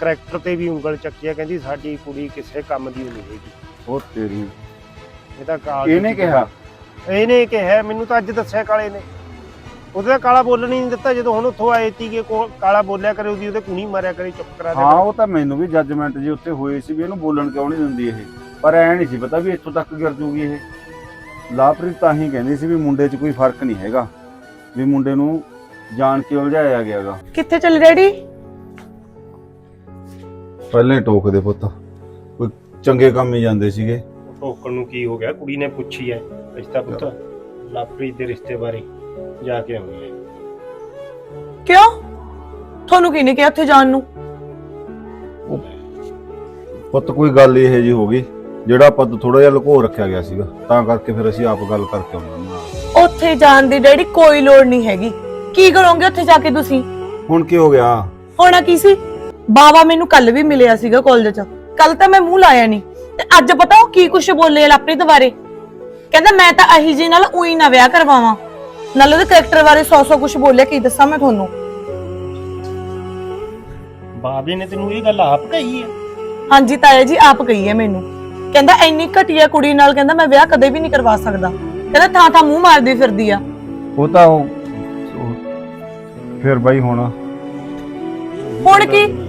Character ਤੇ ਵੀ ਉਂਗਲ ਚੱਕੀ ਆ ਕਹਿੰਦੀ ਸਾਡੀ ਕੁੜੀ ਕਿਸੇ ਕੰਮ ਦੀ ਨਹੀਂ ਹੈਗੀ। ਉਹ ਤੇਰੀ। ਇਹ ਤਾਂ ਕਾਲ ਇਹਨੇ ਕਿਹਾ? ਇਹਨੇ ਕਿਹਾ ਮੈਨੂੰ ਤਾਂ ਅੱਜ ਦੱਸਿਆ ਕਾਲੇ ਨੇ। ਉਹਦੇ ਤਾਂ ਕਾਲਾ ਬੋਲਣ ਹੀ ਨਹੀਂ ਦਿੱਤਾ ਜਦੋਂ ਹੁਣ ਉੱਥੋਂ ਆਏ ਤੀਗੇ ਕੋਲ ਕਾਲਾ ਬੋਲਿਆ ਕਰੇ ਉਹਦੀ ਉਹਦੇ ਕੁਣੀ ਮਾਰਿਆ ਕਰੇ ਚੁੱਪ ਕਰਾ ਦੇ। ਹਾਂ ਉਹ ਤਾਂ ਮੈਨੂੰ ਵੀ ਜੱਜਮੈਂਟ ਜੀ ਉੱਤੇ ਹੋਏ ਸੀ ਵੀ ਇਹਨੂੰ ਬੋਲਣ ਕਿਉਂ ਨਹੀਂ ਦਿੰਦੀ ਇਹ। ਪਰ ਐ ਨਹੀਂ ਸੀ ਪਤਾ ਵੀ ਇੱਥੋਂ ਤੱਕ ਗਿਰ ਜੂਗੀ ਇਹ। ਲਾਪ੍ਰੀਤ ਤਾਂ ਹੀ ਕਹਿੰਦੀ ਸੀ ਵੀ ਮੁੰਡੇ 'ਚ ਕੋਈ ਫ਼ਰਕ ਨਹੀਂ ਹੈਗਾ। ਵੀ ਮੁੰਡੇ ਨੂੰ ਜਾਣ ਕੇ ਉਲਝਾਇਆ ਗਿਆਗਾ। ਕਿੱਥੇ ਚੱਲ ਡੈਡੀ? ਪਹਿਲਾਂ ਹੀ ਟੋਕਦੇ ਪੁੱਤ। ਕੋਈ ਚੰਗੇ ਕੰਮ ਹੀ ਜਾਂਦੇ ਸੀਗੇ। ਟੋਕਣ ਨੂੰ ਕੀ ਹੋ ਗਿਆ? ਕੁੜੀ ਨੇ ਪੁੱਛੀ ਐ। ਰਿਸ਼ਤਾ ਪੁੱਤ ਲਾਪ੍ਰੀਤ ਦੇ ਰਿਸ਼ਤੇ ਬਾਰੇ ਜਾ ਕੇ ਆਉਣੀ ਹੈ ਕਿਉਂ? ਤੁਹਾਨੂੰ ਕੀ ਨਹੀਂ ਕਿਹਾ ਉੱਥੇ ਜਾਣ ਨੂੰ? ਪੁੱਤ ਕੋਈ ਗੱਲ ਇਹ ਜੀ ਹੋ ਗਈ ਜਿਹੜਾ ਆਪਾਂ ਤੋਂ ਥੋੜਾ ਜਿਹਾ ਲੁਕੋ ਰੱਖਿਆ ਗਿਆ ਸੀਗਾ। ਤਾਂ ਕਰਕੇ ਫਿਰ ਅਸੀਂ ਆਪ ਗੱਲ ਕਰਕੇ ਆਉਣਾ ਉੱਥੇ ਜਾਣ ਦੀ ਡੈਡੀ ਕੋਈ ਲੋੜ ਨਹੀਂ ਹੈਗੀ। ਕੀ ਕਰੋਗੇ ਉੱਥੇ ਜਾ ਕੇ ਤੁਸੀਂ? ਹੁਣ ਕੀ ਹੋ ਗਿਆ? ਹੋਣਾ ਕੀ ਸੀ? ਬਾਵਾ ਮੈਨੂੰ ਕੱਲ ਵੀ ਮਿਲਿਆ ਸੀਗਾ ਕਾਲਜ 'ਚ। ਕੱਲ ਤਾਂ ਮੈਂ ਮੂੰਹ ਲਾਇਆ ਨਹੀਂ ਤੇ ਅੱਜ ਪਤਾ ਉਹ ਕੀ ਕੁਛ ਬੋਲੇ ਲਾਪ੍ਰੀਤ ਬਾਰੇ? ਕਹਿੰਦਾ ਮੈਂ ਤਾਂ ਅਹੀ ਜੀ ਨਾਲ ਉਹੀ ਨਾ ਵਿਆਹ ਕਰਵਾਵਾਂ। ਨਾਲ ਉਹਦੇ ਕਰੈਕਟਰ ਬਾਰੇ ਸੌ ਸੌ ਕੁਛ ਬੋਲਿਆ ਕੀ ਦੱਸਾਂ ਮੈਂ ਤੁਹਾਨੂੰ? ਬਾਬੇ ਨੇ ਤੈਨੂੰ ਇਹ ਗੱਲ ਆਪ ਕਹੀ ਹੈ? ਹਾਂਜੀ ਤਾਇਆ ਜੀ ਆਪ ਕਹੀ ਹੈ ਮੈਨੂੰ। ਕਹਿੰਦਾ ਇੰਨੀ ਘਟੀਆ ਕੁੜੀ ਨਾਲ ਕਹਿੰਦਾ ਮੈਂ ਵਿਆਹ ਕਦੇ ਵੀ ਨਹੀਂ ਕਰਵਾ ਸਕਦਾ। ਕਹਿੰਦਾ ਥਾਂ ਥਾਂ ਮੂੰਹ ਮਾਰਦੀ ਫਿਰਦੀ ਆ। ਉਹ ਤਾਂ ਉਹ ਉਹ- ਫਿਰ ਬਾਈ ਹੁਣ ਹੁਣ ਕੀ?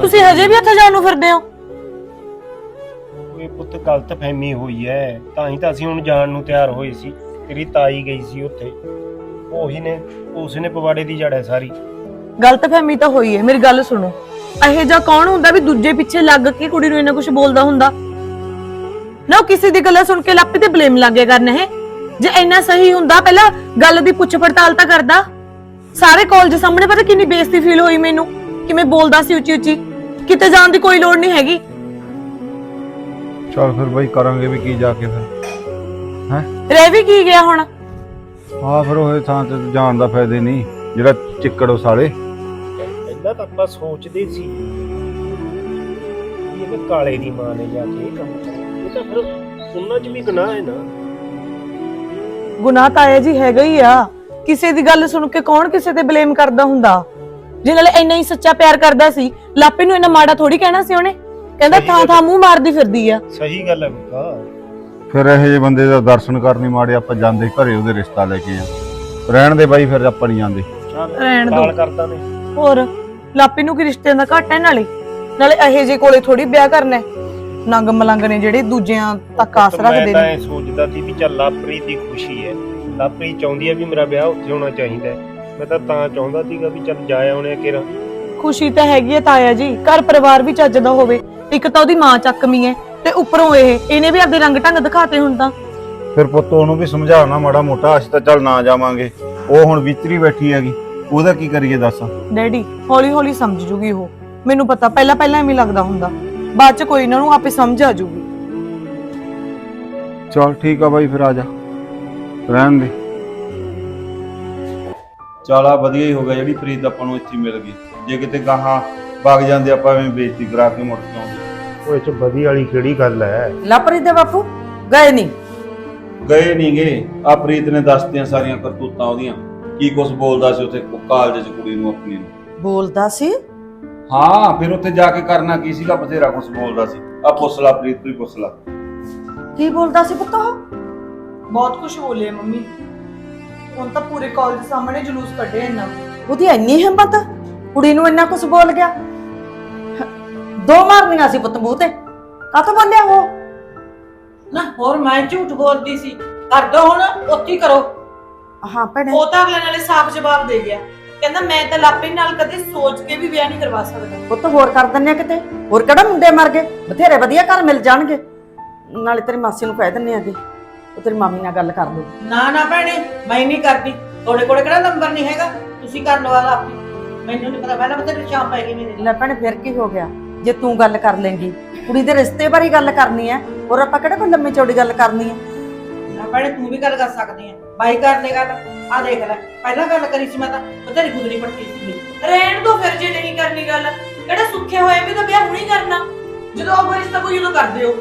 ਤੁਸੀਂ ਹਜੇ ਵੀ ਉੱਥੇ ਜਾਣ ਨੂੰ ਫਿਰਦੇ ਹੋ? ਇਹ ਪੁੱਤ ਗਲਤ ਫਹਿਮੀ ਹੋਈ ਐ। ਤਾਂ ਹੀ ਤਾਂ ਅਸੀਂ ਹੁਣ ਜਾਣ ਨੂੰ ਤਿਆਰ ਹੋਏ ਸੀ। ਤੇਰੀ ਤਾਈ ਗਈ ਸੀ ਉੱਥੇ। ਉਹੀ ਨੇ ਉਸ ਨੇ ਪਵਾੜੇ ਦੀ ਜੜ ਹੈ ਸਾਰੀ। ਗਲਤਫਹਿਮੀ ਤਾਂ ਹੋਈ ਹੈ ਮੇਰੀ ਗੱਲ ਸੁਣੋ। ਇਹੋ ਜਿਹਾ ਕੌਣ ਹੁੰਦਾ ਵੀ ਦੂਜੇ ਪਿੱਛੇ ਲੱਗ ਕੇ ਕੁੜੀ ਨੂੰ ਇਹਨਾਂ ਕੁਝ ਬੋਲਦਾ ਹੁੰਦਾ? ਨਾ ਉਹ ਕਿਸੇ ਦੀ ਗੱਲਾਂ ਸੁਣ ਕੇ ਲੱਪੇ ਤੇ ਬਲੇਮ ਲੱਗੇ ਕਰਨ ਇਹ। ਜੇ ਇੰਨਾ ਸਹੀ ਹੁੰਦਾ ਪਹਿਲਾਂ ਗੱਲ ਦੀ ਪੁੱਛ ਪੜਤਾਲ ਤਾਂ ਕਰਦਾ। ਸਾਰੇ ਕਾਲਜ ਸਾਹਮਣੇ ਪਤਾ ਕਿੰਨੀ ਬੇਇੱਜ਼ਤੀ ਫੀਲ ਹੋਈ ਮੈਨੂੰ। ਕਿਵੇਂ ਬੋਲਦਾ ਸੀ ਉੱਚੀ ਉੱਚੀ? ਕਿਤੇ ਜਾਣ ਦੀ ਕੋਈ ਲੋੜ ਨਹੀਂ ਹੈਗੀ। ਚਲ ਫਿਰ ਬਾਈ ਕਰਾਂਗੇ ਵੀ ਕੀ ਜਾ ਕੇ ਫਿਰ। ਹੈ? ਰਹਿ ਵੀ ਕੀ ਗਿਆ ਹੁਣ? ਆ ਫਿਰ ਉਹ ਥਾਂ ਤੇ ਜਾਣ ਦਾ ਫਾਇਦਾ ਹੀ ਨਹੀਂ ਜਿਹੜਾ ਚਿੱਕੜ ਉਸਾਲੇ ਪਹਿਲਾਂ ਤਾਂ ਆਪਾਂ ਸੋਚਦੇ ਸੀ ਕਿ ਇਹ ਕਾਲੇ ਦੀ ਮਾਂ ਨੇ ਜਾ ਕੇ ਇਹ ਕੰਮ ਕਰਿਆ ਇਹ ਤਾਂ ਫਿਰ ਉਹਨਾਂ 'ਚ ਵੀ ਗੁਨਾਹ ਹੈ ਨਾ। ਗੁਨਾਹ ਤਾਂ ਇਹ ਜੀ ਹੈਗਾ ਹੀ ਆ। ਕਿਸੇ ਦੀ ਗੱਲ ਸੁਣ ਕੇ ਕੌਣ ਕਿਸੇ ਤੇ ਬਲੇਮ ਕਰਦਾ ਹੁੰਦਾ? ਜੇ ਨਾਲੇ ਇੰਨਾ ਹੀ ਸੱਚਾ ਪਿਆਰ ਕਰਦਾ ਸੀ ਲਾਪੇ ਨੂੰ ਇੰਨਾ ਮਾੜਾ ਥੋੜੀ ਕਹਿਣਾ ਸੀ ਉਹਨੇ? ਕਹਿੰਦਾ ਸਹੀ ਥਾਂ ਗੱਲ। ਥਾਂ ਮੂੰਹ ਮਾਰਦੀ ਫਿਰਦੀ ਆ। ਸਹੀ ਗੱਲ ਹੈ ਬੁੱਕਾ ਫਿਰ ਇਹੋ ਜਿਹੇ ਬੰਦੇ ਦਾ ਦਰਸ਼ਨ ਕਰਨੀ ਮਾੜੇ ਆਪਾਂ ਜਾਂਦੇ ਘਰੇ ਉਹਦੇ ਰਿਸ਼ਤਾ ਲੈ ਕੇ ਆ। ਰਹਿਣ ਦੇ ਬਾਈ ਫਿਰ ਆਪਾਂ ਨਹੀਂ ਜਾਂਦੇ। ਰਹਿਣ ਦੋ। ਕਾਲ ਕਰਦਾ ਨੇ। ਹੋਰ ਲਾਪੇ ਨੂੰ ਕੀ ਰਿਸ਼ਤੇ ਦਾ ਘਾਟਾ ਹੈ ਨਾਲੇ? ਨਾਲੇ ਇਹੋ ਜੇ ਕੋਲੇ ਥੋੜੀ ਵਿਆਹ ਕਰਨਾ ਹੈ। ਨੰਗ ਮਲੰਗ ਨੇ ਜਿਹੜੇ ਦੂਜਿਆਂ ਤੱਕ ਆਸ ਰੱਖਦੇ ਤਾਂ ਨੇ। ਇਹ ਸੋਚਦਾ ਸੀ ਵੀ ਚੱਲ ਲਾਪ੍ਰੀਤ ਦੀ ਖੁਸ਼ੀ ਹੈ। ਲਾਪ੍ਰੀਤ ਚਾਹੁੰਦੀ ਹੈ ਵੀ ਮੇਰਾ ਵਿਆਹ ਉੱਥੇ ਹੋਣਾ ਚਾਹੀਦਾ ਹੈ। ਮੈਂ ਤਾਂ ਤਾਂ ਚਾਹੁੰਦਾ ਸੀਗਾ ਵੀ ਚੱਲ ਜਾ ਆਉਣੇ ਕਿਰਾ। ਖੁਸ਼ੀ ਤਾਂ ਹੈਗੀ ਹੈ ਤਾਇਆ ਜੀ ਘਰ ਪਰਿਵਾਰ ਵੀ ਚੱਜਦਾ ਹੋਵੇ। ਇੱਕ ਤਾਂ ਉਹਦੀ ਮਾਂ ਚੱਕਮੀ ਹੈ ਤੇ ਉੱਪਰੋਂ ਇਹ ਇਹਨੇ ਵੀ ਆਪਦੇ ਰੰਗ ਢੰਗ ਦਿਖਾਤੇ ਹੁਣ ਤਾਂ। ਫਿਰ ਪੁੱਤ ਉਹਨੂੰ ਵੀ ਸਮਝਾਉਣਾ ਮਾੜਾ ਮੋਟਾ ਅਸੀਂ ਤਾਂ ਚੱਲ ਨਾ ਜਾਵਾਂਗੇ। ਉਹ ਹੁਣ ਵਿਚਰੀ ਬੈਠੀ ਹੈਗੀ ਉਹਦਾ ਕੀ ਕਰੀਏ ਦੱਸ? ਡੈਡੀ ਹੌਲੀ ਹੌਲੀ ਸਮਝ ਜੂਗੀ ਉਹ। ਮੈਨੂੰ ਪਤਾ ਪਹਿਲਾਂ ਪਹਿਲਾਂ ਐਵੇਂ ਲੱਗਦਾ ਹੁੰਦਾ। ਬਾਅਦ ਚ ਕੋਈ ਇਹਨਾਂ ਨੂੰ ਆਪੇ ਸਮਝ ਆ ਜੂਗੀ। ਚਲ ਠੀਕ ਆ ਬਾਈ ਫਿਰ ਆ ਜਾ। ਰਹਿਣ ਦੇ। ਚਲ ਵਧੀਆ ਹੀ ਹੋ ਗਿਆ ਜਿਹੜੀ ਪ੍ਰੀਤ ਆਪਾਂ ਨੂੰ ਇੱਥੇ ਮਿਲ ਗਈ। ਜੇ ਕਿਤੇ ਗਾਹਾਂ ਵਗ ਜਾਂਦੇ ਆਪਾਂ ਐਵੇਂ ਬੇਇੱਜ਼ਤੀ ਕਰਾ ਕੇ ਮੁੜ ਕੇ ਆਉਂਦੇ। ਉਹ ਇਹ ਚ ਵਧੀ ਵਾਲੀ ਕਿਹੜੀ ਗੱਲ ਹੈ ਲਾਪਰੀ ਦੇ ਬਾਪੂ ਗਏ ਨਹੀਂ ਗਏ ਨਹੀਂ ਗਏ ਆ ਪ੍ਰੀਤ ਨੇ ਦੱਸਤੀਆਂ ਸਾਰੀਆਂ ਕਰਤੂਤਾਂ ਉਹਦੀਆਂ। ਕੀ ਕੁਝ ਬੋਲਦਾ ਸੀ ਉੱਥੇ ਕਾਲਜ 'ਚ ਕੁੜੀ ਨੂੰ ਆਪਣੀ ਨੂੰ? ਬੋਲਦਾ ਸੀ? ਹਾਂ ਫਿਰ ਉੱਥੇ ਜਾ ਕੇ ਕਰਨਾ ਕੀ ਸੀਗਾ? ਬਥੇਰਾ ਕੁਝ ਬੋਲਦਾ ਸੀ। ਆ ਪੁੱਛ ਲਾ ਪ੍ਰੀਤ ਤੂੰ ਹੀ ਪੁੱਛ ਲਾ। ਕੀ ਬੋਲਦਾ ਸੀ ਪੁੱਤ ਉਹ? ਬਹੁਤ ਕੁਝ ਬੋਲੇ ਮੰਮੀ। ਹੁਣ ਤਾਂ ਪੂਰੇ ਕਾਲਜ ਸਾਹਮਣੇ ਜਲੂਸ ਕੱਢੇ ਇਹਨਾਂ। ਉਹਦੀ ਇੰਨੀ ਹਿੰਮਤ? ਕੁੜੀ ਨੂੰ ਇੰਨਾ ਕੁਝ ਬੋਲ ਗਿਆ? ਦੋ ਮਾਰਨੀਆਂ ਸੀ ਪੁੱਤ ਮੂੰਹ ਤੇ। ਕਾਹਤੋਂ ਬੋਲਿਆ ਉਹ? ਨਾ ਹੋਰ ਮੈਂ ਝੂਠ ਬੋਲਦੀ ਸੀ। ਕਰ ਦੋ ਹੁਣ ਉੱਥੇ ਹੀ ਕਰੋ। ਹਾਂ ਭੈਣੇ। ਉਹ ਤਾਂ ਅਗਲੇ ਨਾਲੇ ਸਾਫ਼ ਜਵਾਬ ਦੇ ਗਿਆ। ਕਹਿੰਦਾ ਮੈਂ ਤਾਂ ਲਾਪੇ ਨਾਲ ਕਦੇ ਸੋਚ ਕੇ ਵੀ ਵਿਆਹ ਨਹੀਂ ਕਰਵਾ ਸਕਦਾ। ਪੁੱਤ ਹੋਰ ਕਰ ਦਿੰਨੇ ਆ ਕਿਤੇ? ਹੋਰ ਕਿਹੜਾ ਮੁੰਡੇ ਮਰ ਗਏ? ਬਥੇਰੇ ਵਧੀਆ ਘਰ ਮਿਲ ਜਾਣਗੇ। ਨਾਲੇ ਤੇਰੀ ਮਾਸੀ ਨੂੰ ਕਹਿ ਦਿੰਨੇ ਆਗੇ ਤੇਰੀ ਮਾਮੀ ਨਾਲ ਗੱਲ ਕਰ ਲੂ ਨਾ ਨਾ ਭੈਣੇ ਮੈਂ ਨਹੀਂ ਕਰਦੀ। ਤੁਹਾਡੇ ਕੋਲ ਕਿਹੜਾ ਨੰਬਰ ਨਹੀਂ ਹੈਗਾ? ਤੁਸੀਂ ਕਰ ਲਓ ਆਪ। ਮੈਨੂੰ ਨਹੀਂ ਪਤਾ ਪਹਿਲਾਂ ਬਤੇ ਸ਼ਾਮ ਪੈ ਗਈ ਮੇਰੇ। ਲੈ ਭੈਣੇ ਫਿਰ ਕੀ ਹੋ ਗਿਆ? ਜੇ ਤੂੰ ਗੱਲ ਕਰ ਲੇਂਗੀ ਕੁੜੀ ਦੇ ਰਿਸ਼ਤੇ ਬਾਰੇ ਗੱਲ ਕਰਨੀ ਹੈ ਹੋਰ ਆਪਾਂ ਕਿਹੜਾ ਕੋਈ ਲੰਮੀ ਚੌੜੀ ਗੱਲ ਕਰਨੀ ਹੈ? ਨਾ ਭੈਣੇ ਤੂੰ ਵੀ ਗੱਲ ਕਰ ਸਕਦੀ ਹੈ। ਬਾਈ ਕਰ ਲੈ ਗੱਲ ਆ ਦੇਖ ਲੈ ਪਹਿਲਾਂ ਗੱਲ ਕਰੀ ਸੀ ਮੈਂ ਤਾਂ ਬਤੇਰੀ ਗੁਦਰੀ ਪੱਟੀ ਸੀ ਮੇਰੀ। ਰਹਿਣ ਦੋ ਫਿਰ ਜੇ ਨਹੀਂ ਕਰਨੀ ਗੱਲ। ਕਿਹੜਾ ਸੁੱਖੇ ਹੋਏ ਵੀ ਤਾਂ ਵਿਆਹ ਹੁਣੀ ਕਰਨਾ। ਜਦੋਂ ਉਹ ਰਿਸ਼ਤਾ ਕੋਈ ਉਦੋਂ ਕਰਦੇ ਹੋ।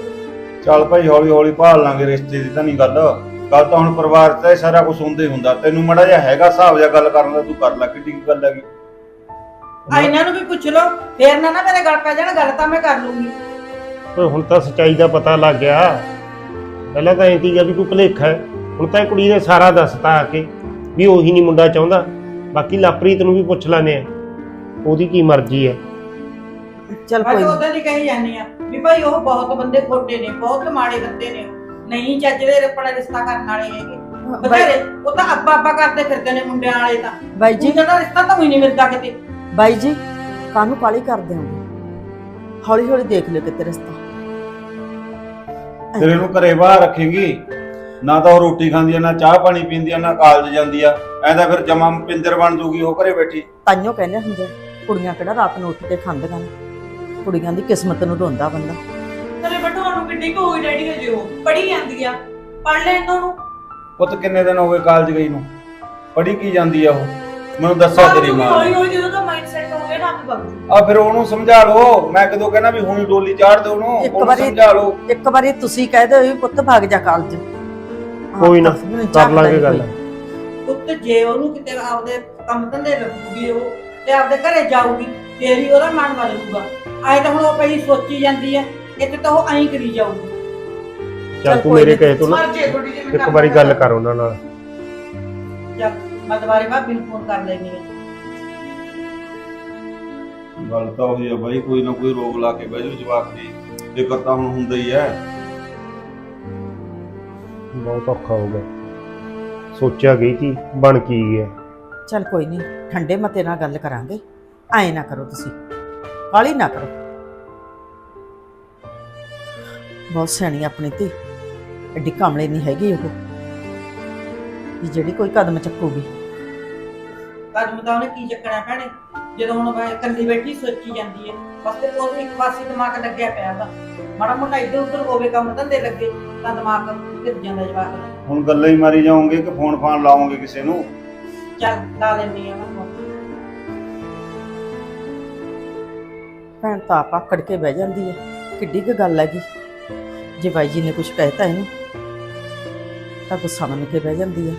ਚੱਲ ਭਾਈ ਹੌਲੀ ਹੌਲੀ ਭਾਲ ਲਾਂਗੇ ਰਿਸ਼ਤੇ ਦੀ ਤਾਂ ਨਹੀਂ ਗੱਲ। ਗੱਲ ਤਾਂ ਹੁਣ ਪਰਿਵਾਰ 'ਚ ਤਾਂ ਇਹ ਸਾਰਾ ਕੁਝ ਹੁੰਦਾ ਹੀ ਹੁੰਦਾ। ਤੈਨੂੰ ਮੜਾ ਜਿਹਾ ਹੈਗਾ ਹਿਸਾਬ ਜਿਹਾ ਗੱਲ ਕਰਨ ਦਾ ਤੂੰ ਕਰ ਲੈ ਕਿੱਡੀ ਕੁ ਗੱਲ ਹੈਗੀ। ਆ ਇਹਨਾਂ ਨੂੰ ਵੀ ਪੁੱਛ ਲਓ। ਫੇਰ ਨਾ ਨਾ ਮੇਰੇ ਗੱਲ ਪੈ ਜਾਣ ਗੱਲ ਤਾਂ ਮੈਂ ਕਰ ਲੂੰਗੀ। ਓਏ ਹੁਣ ਤਾਂ ਸਚਾਈ ਦਾ ਪਤਾ ਲੱਗ ਗਿਆ। ਪਹਿਲਾਂ ਤਾਂ ਐਂ ਸੀਗਾ ਵੀ ਕੋਈ ਭੁਲੇਖਾ ਹੈ। ਹੁਣ ਤਾਂ ਇਹ ਕੁੜੀ ਨੇ ਸਾਰਾ ਦੱਸਤਾ ਆ ਕੇ ਵੀ ਉਹੀ ਨਹੀਂ ਮੁੰਡਾ ਚਾਹੁੰਦਾ। ਬਾਕੀ ਲਾਪਰੀਤ ਨੂੰ ਵੀ ਪੁੱਛ ਲੈਨੇ ਆ। ਉਹਦੀ ਕੀ ਮਰਜ਼ੀ ਹੈ। ਚੱਲ ਮੈਂ ਕੋਈ ਤਾਂ ਨੀ। ਉਦੋਂ ਦੀ ਕਹੀ ਜਾਂਦੀ ਆ ਵੀ ਭਾਈ ਉਹ ਬਹੁਤ ਬੰਦੇ ਖੋਟੇ ਨੇ ਬਹੁਤ ਮਾੜੇ ਬੰਦੇ ਨੇ। ਉਹ ਨਹੀਂ ਚੱਜ ਦੇ ਆਪਣਾ ਰਿਸ਼ਤਾ ਕਰਨ ਵਾਲੇ ਹੈਗੇ। ਬਥੇਰੇ ਉਹ ਤਾਂ ਅੱਬਾ ਅੱਬਾ ਕਰਦੇ ਫਿਰਦੇ ਨੇ ਮੁੰਡਿਆਂ ਵਾਲੇ ਤਾਂ। ਬਾਈ ਜੀ। ਦਾ ਰਿਸ਼ਤਾ ਤਾਂ ਹੀ ਨਹੀਂ ਮਿਲਦਾ ਕਿਤੇ। ਬਾਈ ਜੀ ਕਾਹਨੂੰ ਕਾਲੀ ਕਰਦੇ ਹੋ? ਹੌਲੀ ਹੌਲੀ ਦੇਖ ਲਿਓ ਕਿਤੇ ਰਸਤਾ। ਤੇਰੇ ਨੂੰ ਘਰੇ ਬਾਹਰ ਰੱਖੇਗੀ। ਨਾ ਤਾਂ ਉਹ ਰੋਟੀ ਖਾਂਦੀ ਆ ਨਾ ਚਾਹ ਪਾਣੀ ਪੀਂਦੀ ਆ ਨਾ ਕਾਲਜ ਜਾਂਦੀ ਆ। ਐਂਦਾ ਫਿਰ ਜਮਾ ਪਿੰਦਰ ਬਣ ਜੂਗੀ ਉਹ ਘਰੇ ਬੈਠੀ। ਤਾਈਓ ਕਹਿੰਦੇ ਹੁੰਦੇ ਆ, ਕੁੜੀਆਂ ਕਿਹੜਾ ਰਾਤ ਨੂੰ ਉੱਠ ਕੇ ਖਾਂਦੀਆਂ ਨੇ ਕੁੜੀਆਂ ਦੀ ਕਿਸਮਤ ਨੂੰ ਢੋਂਦਾ ਬੰਦਾ। ਤੇਰੇ ਬਟੂ ਨੂੰ ਕਿੱਡੀ ਕੁ ਹੋਈ ਡੈਡੀ ਹਜੇ ਉਹ? ਪੜੀ ਜਾਂਦੀ ਆ। ਪੜ ਲੈ ਇਹਨਾਂ ਨੂੰ। ਪੁੱਤ ਕਿੰਨੇ ਦਿਨ ਹੋ ਗਏ ਕਾਲਜ ਗਈ ਨੂੰ? ਪੜੀ ਕੀ ਜਾਂਦੀ ਆ ਉਹ? ਮੈਨੂੰ ਦੱਸਿਆ ਤੇਰੀ ਮਾਂ ਹੌਲੀ ਨੇ। ਹੌਲੀ ਜਦੋਂ ਦਾ ਮਾਈਂਡ ਸੈੱਟ ਹੋ ਗਿਆ ਨਾ ਆਪੇ ਬਗ ਜੂ ਆ ਫਿਰ ਉਹਨੂੰ ਸਮਝਾ ਲਓ। ਮੈਂ ਕਦੋਂ ਕਹਿਣਾ ਵੀ ਹੁਣੀ ਡੋਲੀ ਚਾੜ ਦੇ ਉਹਨੂੰ ਇੱਕ ਉਹਨੂੰ ਵਾਰੀ- ਸਮਝਾ ਲਓ। ਇੱਕ ਵਾਰੀ ਤੁਸੀਂ ਕਹਿ ਦਿਓ ਵੀ ਪੁੱਤ ਭਾਗ ਜਾ ਕਾਲਜ। ਕੋਈ ਨਾ, ਕਰ ਲਾਂਗੇ ਗੱਲ। ਉੱਤ ਜੇ ਉਹਨੂੰ ਕਿਤੇ ਆਪਦੇ ਕੰਮ ਧੰਦੇ ਲੱਗੂਗੀ ਉਹ ਤੇ ਆਪਦੇ ਘਰੇ ਜਾਊਗੀ ਹੀ ਉਹਦਾ ਮਨ ਬਦਲੂਗਾ। ਆਏ ਤਾਂ ਹੁਣ ਉਹ ਪਈ ਸੋਚੀ ਜਾਂਦੀ ਹੈ ਇੱਥੇ ਤਾਂ ਉਹ ਐਂ ਕਰੀ ਜਾਊਗੀ। ਚੱਲ ਤੂੰ ਮੇਰੇ ਕਹੇ ਤੋਂ ਨਾ ਮਰ ਜੇ ਥੋੜੀ ਜਿਹੀ ਇੱਕ ਵਾਰੀ ਗੱਲ ਕਰ ਉਹਨਾਂ ਨਾਲ। ਚੱਲ ਮੈਂ ਦੁਬਾਰੇ ਭਾਬੀ ਨੂੰ ਫੋਨ ਕਰ ਲੈਣੀ ਹੈ ਗੱਲ ਤਾਂ ਉਹੀ ਆ ਬਾਈ ਕੋਈ ਨਾ ਕੋਈ ਰੋਗ ਲਾ ਕੇ ਬਹਿ ਜਵਾਕ ਦੀ ਫਿਕਰ ਤਾਂ ਹੁਣ ਹੁੰਦਾ ਹੀ ਹੈ। ਬਹੁਤ ਔਖਾ ਹੋ ਗਿਆ। ਸੋਚਿਆ ਗਈ ਸੀ ਬਣ ਕੀ ਗਿਆ। ਚੱਲ ਕੋਈ ਨਹੀਂ ਠੰਡੇ ਮਤੇ ਨਾਲ ਗੱਲ ਕਰਾਂਗੇ। ਐ ਨਾ ਕਰੋ ਤੁਸੀਂ। ਕਾਲੀ ਨਾ ਕਰੋ। ਬਹੁਤ ਸਿਆਣੀ ਆਪਣੀ ਧੀ। ਐਡੀ ਕਾਮਲੇ ਨਹੀਂ ਹੈਗੀ ਉਹ। ਵੀ ਜਿਹੜੀ ਕੋਈ ਕਦਮ ਚੱਕੂਗੀ। ਕਦਮ ਤਾਂ ਉਹਨੇ ਕੀ ਚੱਕਣਾ ਭੈਣੇ? ਜਦੋਂ ਹੁਣ ਮੈਂ ਇਕੱਲੀ ਬੈਠੀ ਸੋਚੀ ਜਾਂਦੀ ਹੈ ਬਸ ਤੇ ਉਹ ਇੱਕ ਪਾਸੇ ਦਿਮਾਗ ਲੱਗਿਆ ਪਿਆ ਉਹਦਾ ਮਾੜਾ ਮੋਟਾ ਇੱਧਰ ਉੱਧਰ ਹੋਵੇ ਕੰਮ ਧੰਦੇ ਲੱਗੇ ਤਾਂ ਦਿਮਾਗ ਫਿਰ ਜਾਂਦਾ ਜਵਾਕ। ਦਾ। ਹੁਣ ਗੱਲਾਂ ਹੀ ਮਾਰੀ ਜਾਓਗੇ ਕਿ ਫੋਨ ਫਾਨ ਲਾਓਗੇ ਕਿਸੇ ਨੂੰ? ਚੱਲ ਲਾ ਲੈਂਦੀ ਆ ਮੈਂ phone। ਭੈਣ ਤਾਂ ਆਪ ਆਕੜ ਕੇ ਬਹਿ ਜਾਂਦੀ ਹੈ। ਕਿੱਡੀ ਕੁ ਗੱਲ ਹੈਗੀ। ਜੇ ਬਾਈ ਜੀ ਨੇ ਕੁਝ ਕਹਿਤਾ ਇਹਨੂੰ ਤਾਂ ਗੁੱਸਾ ਮੰਨ ਕੇ ਬਹਿ ਜਾਂਦੀ ਹੈ।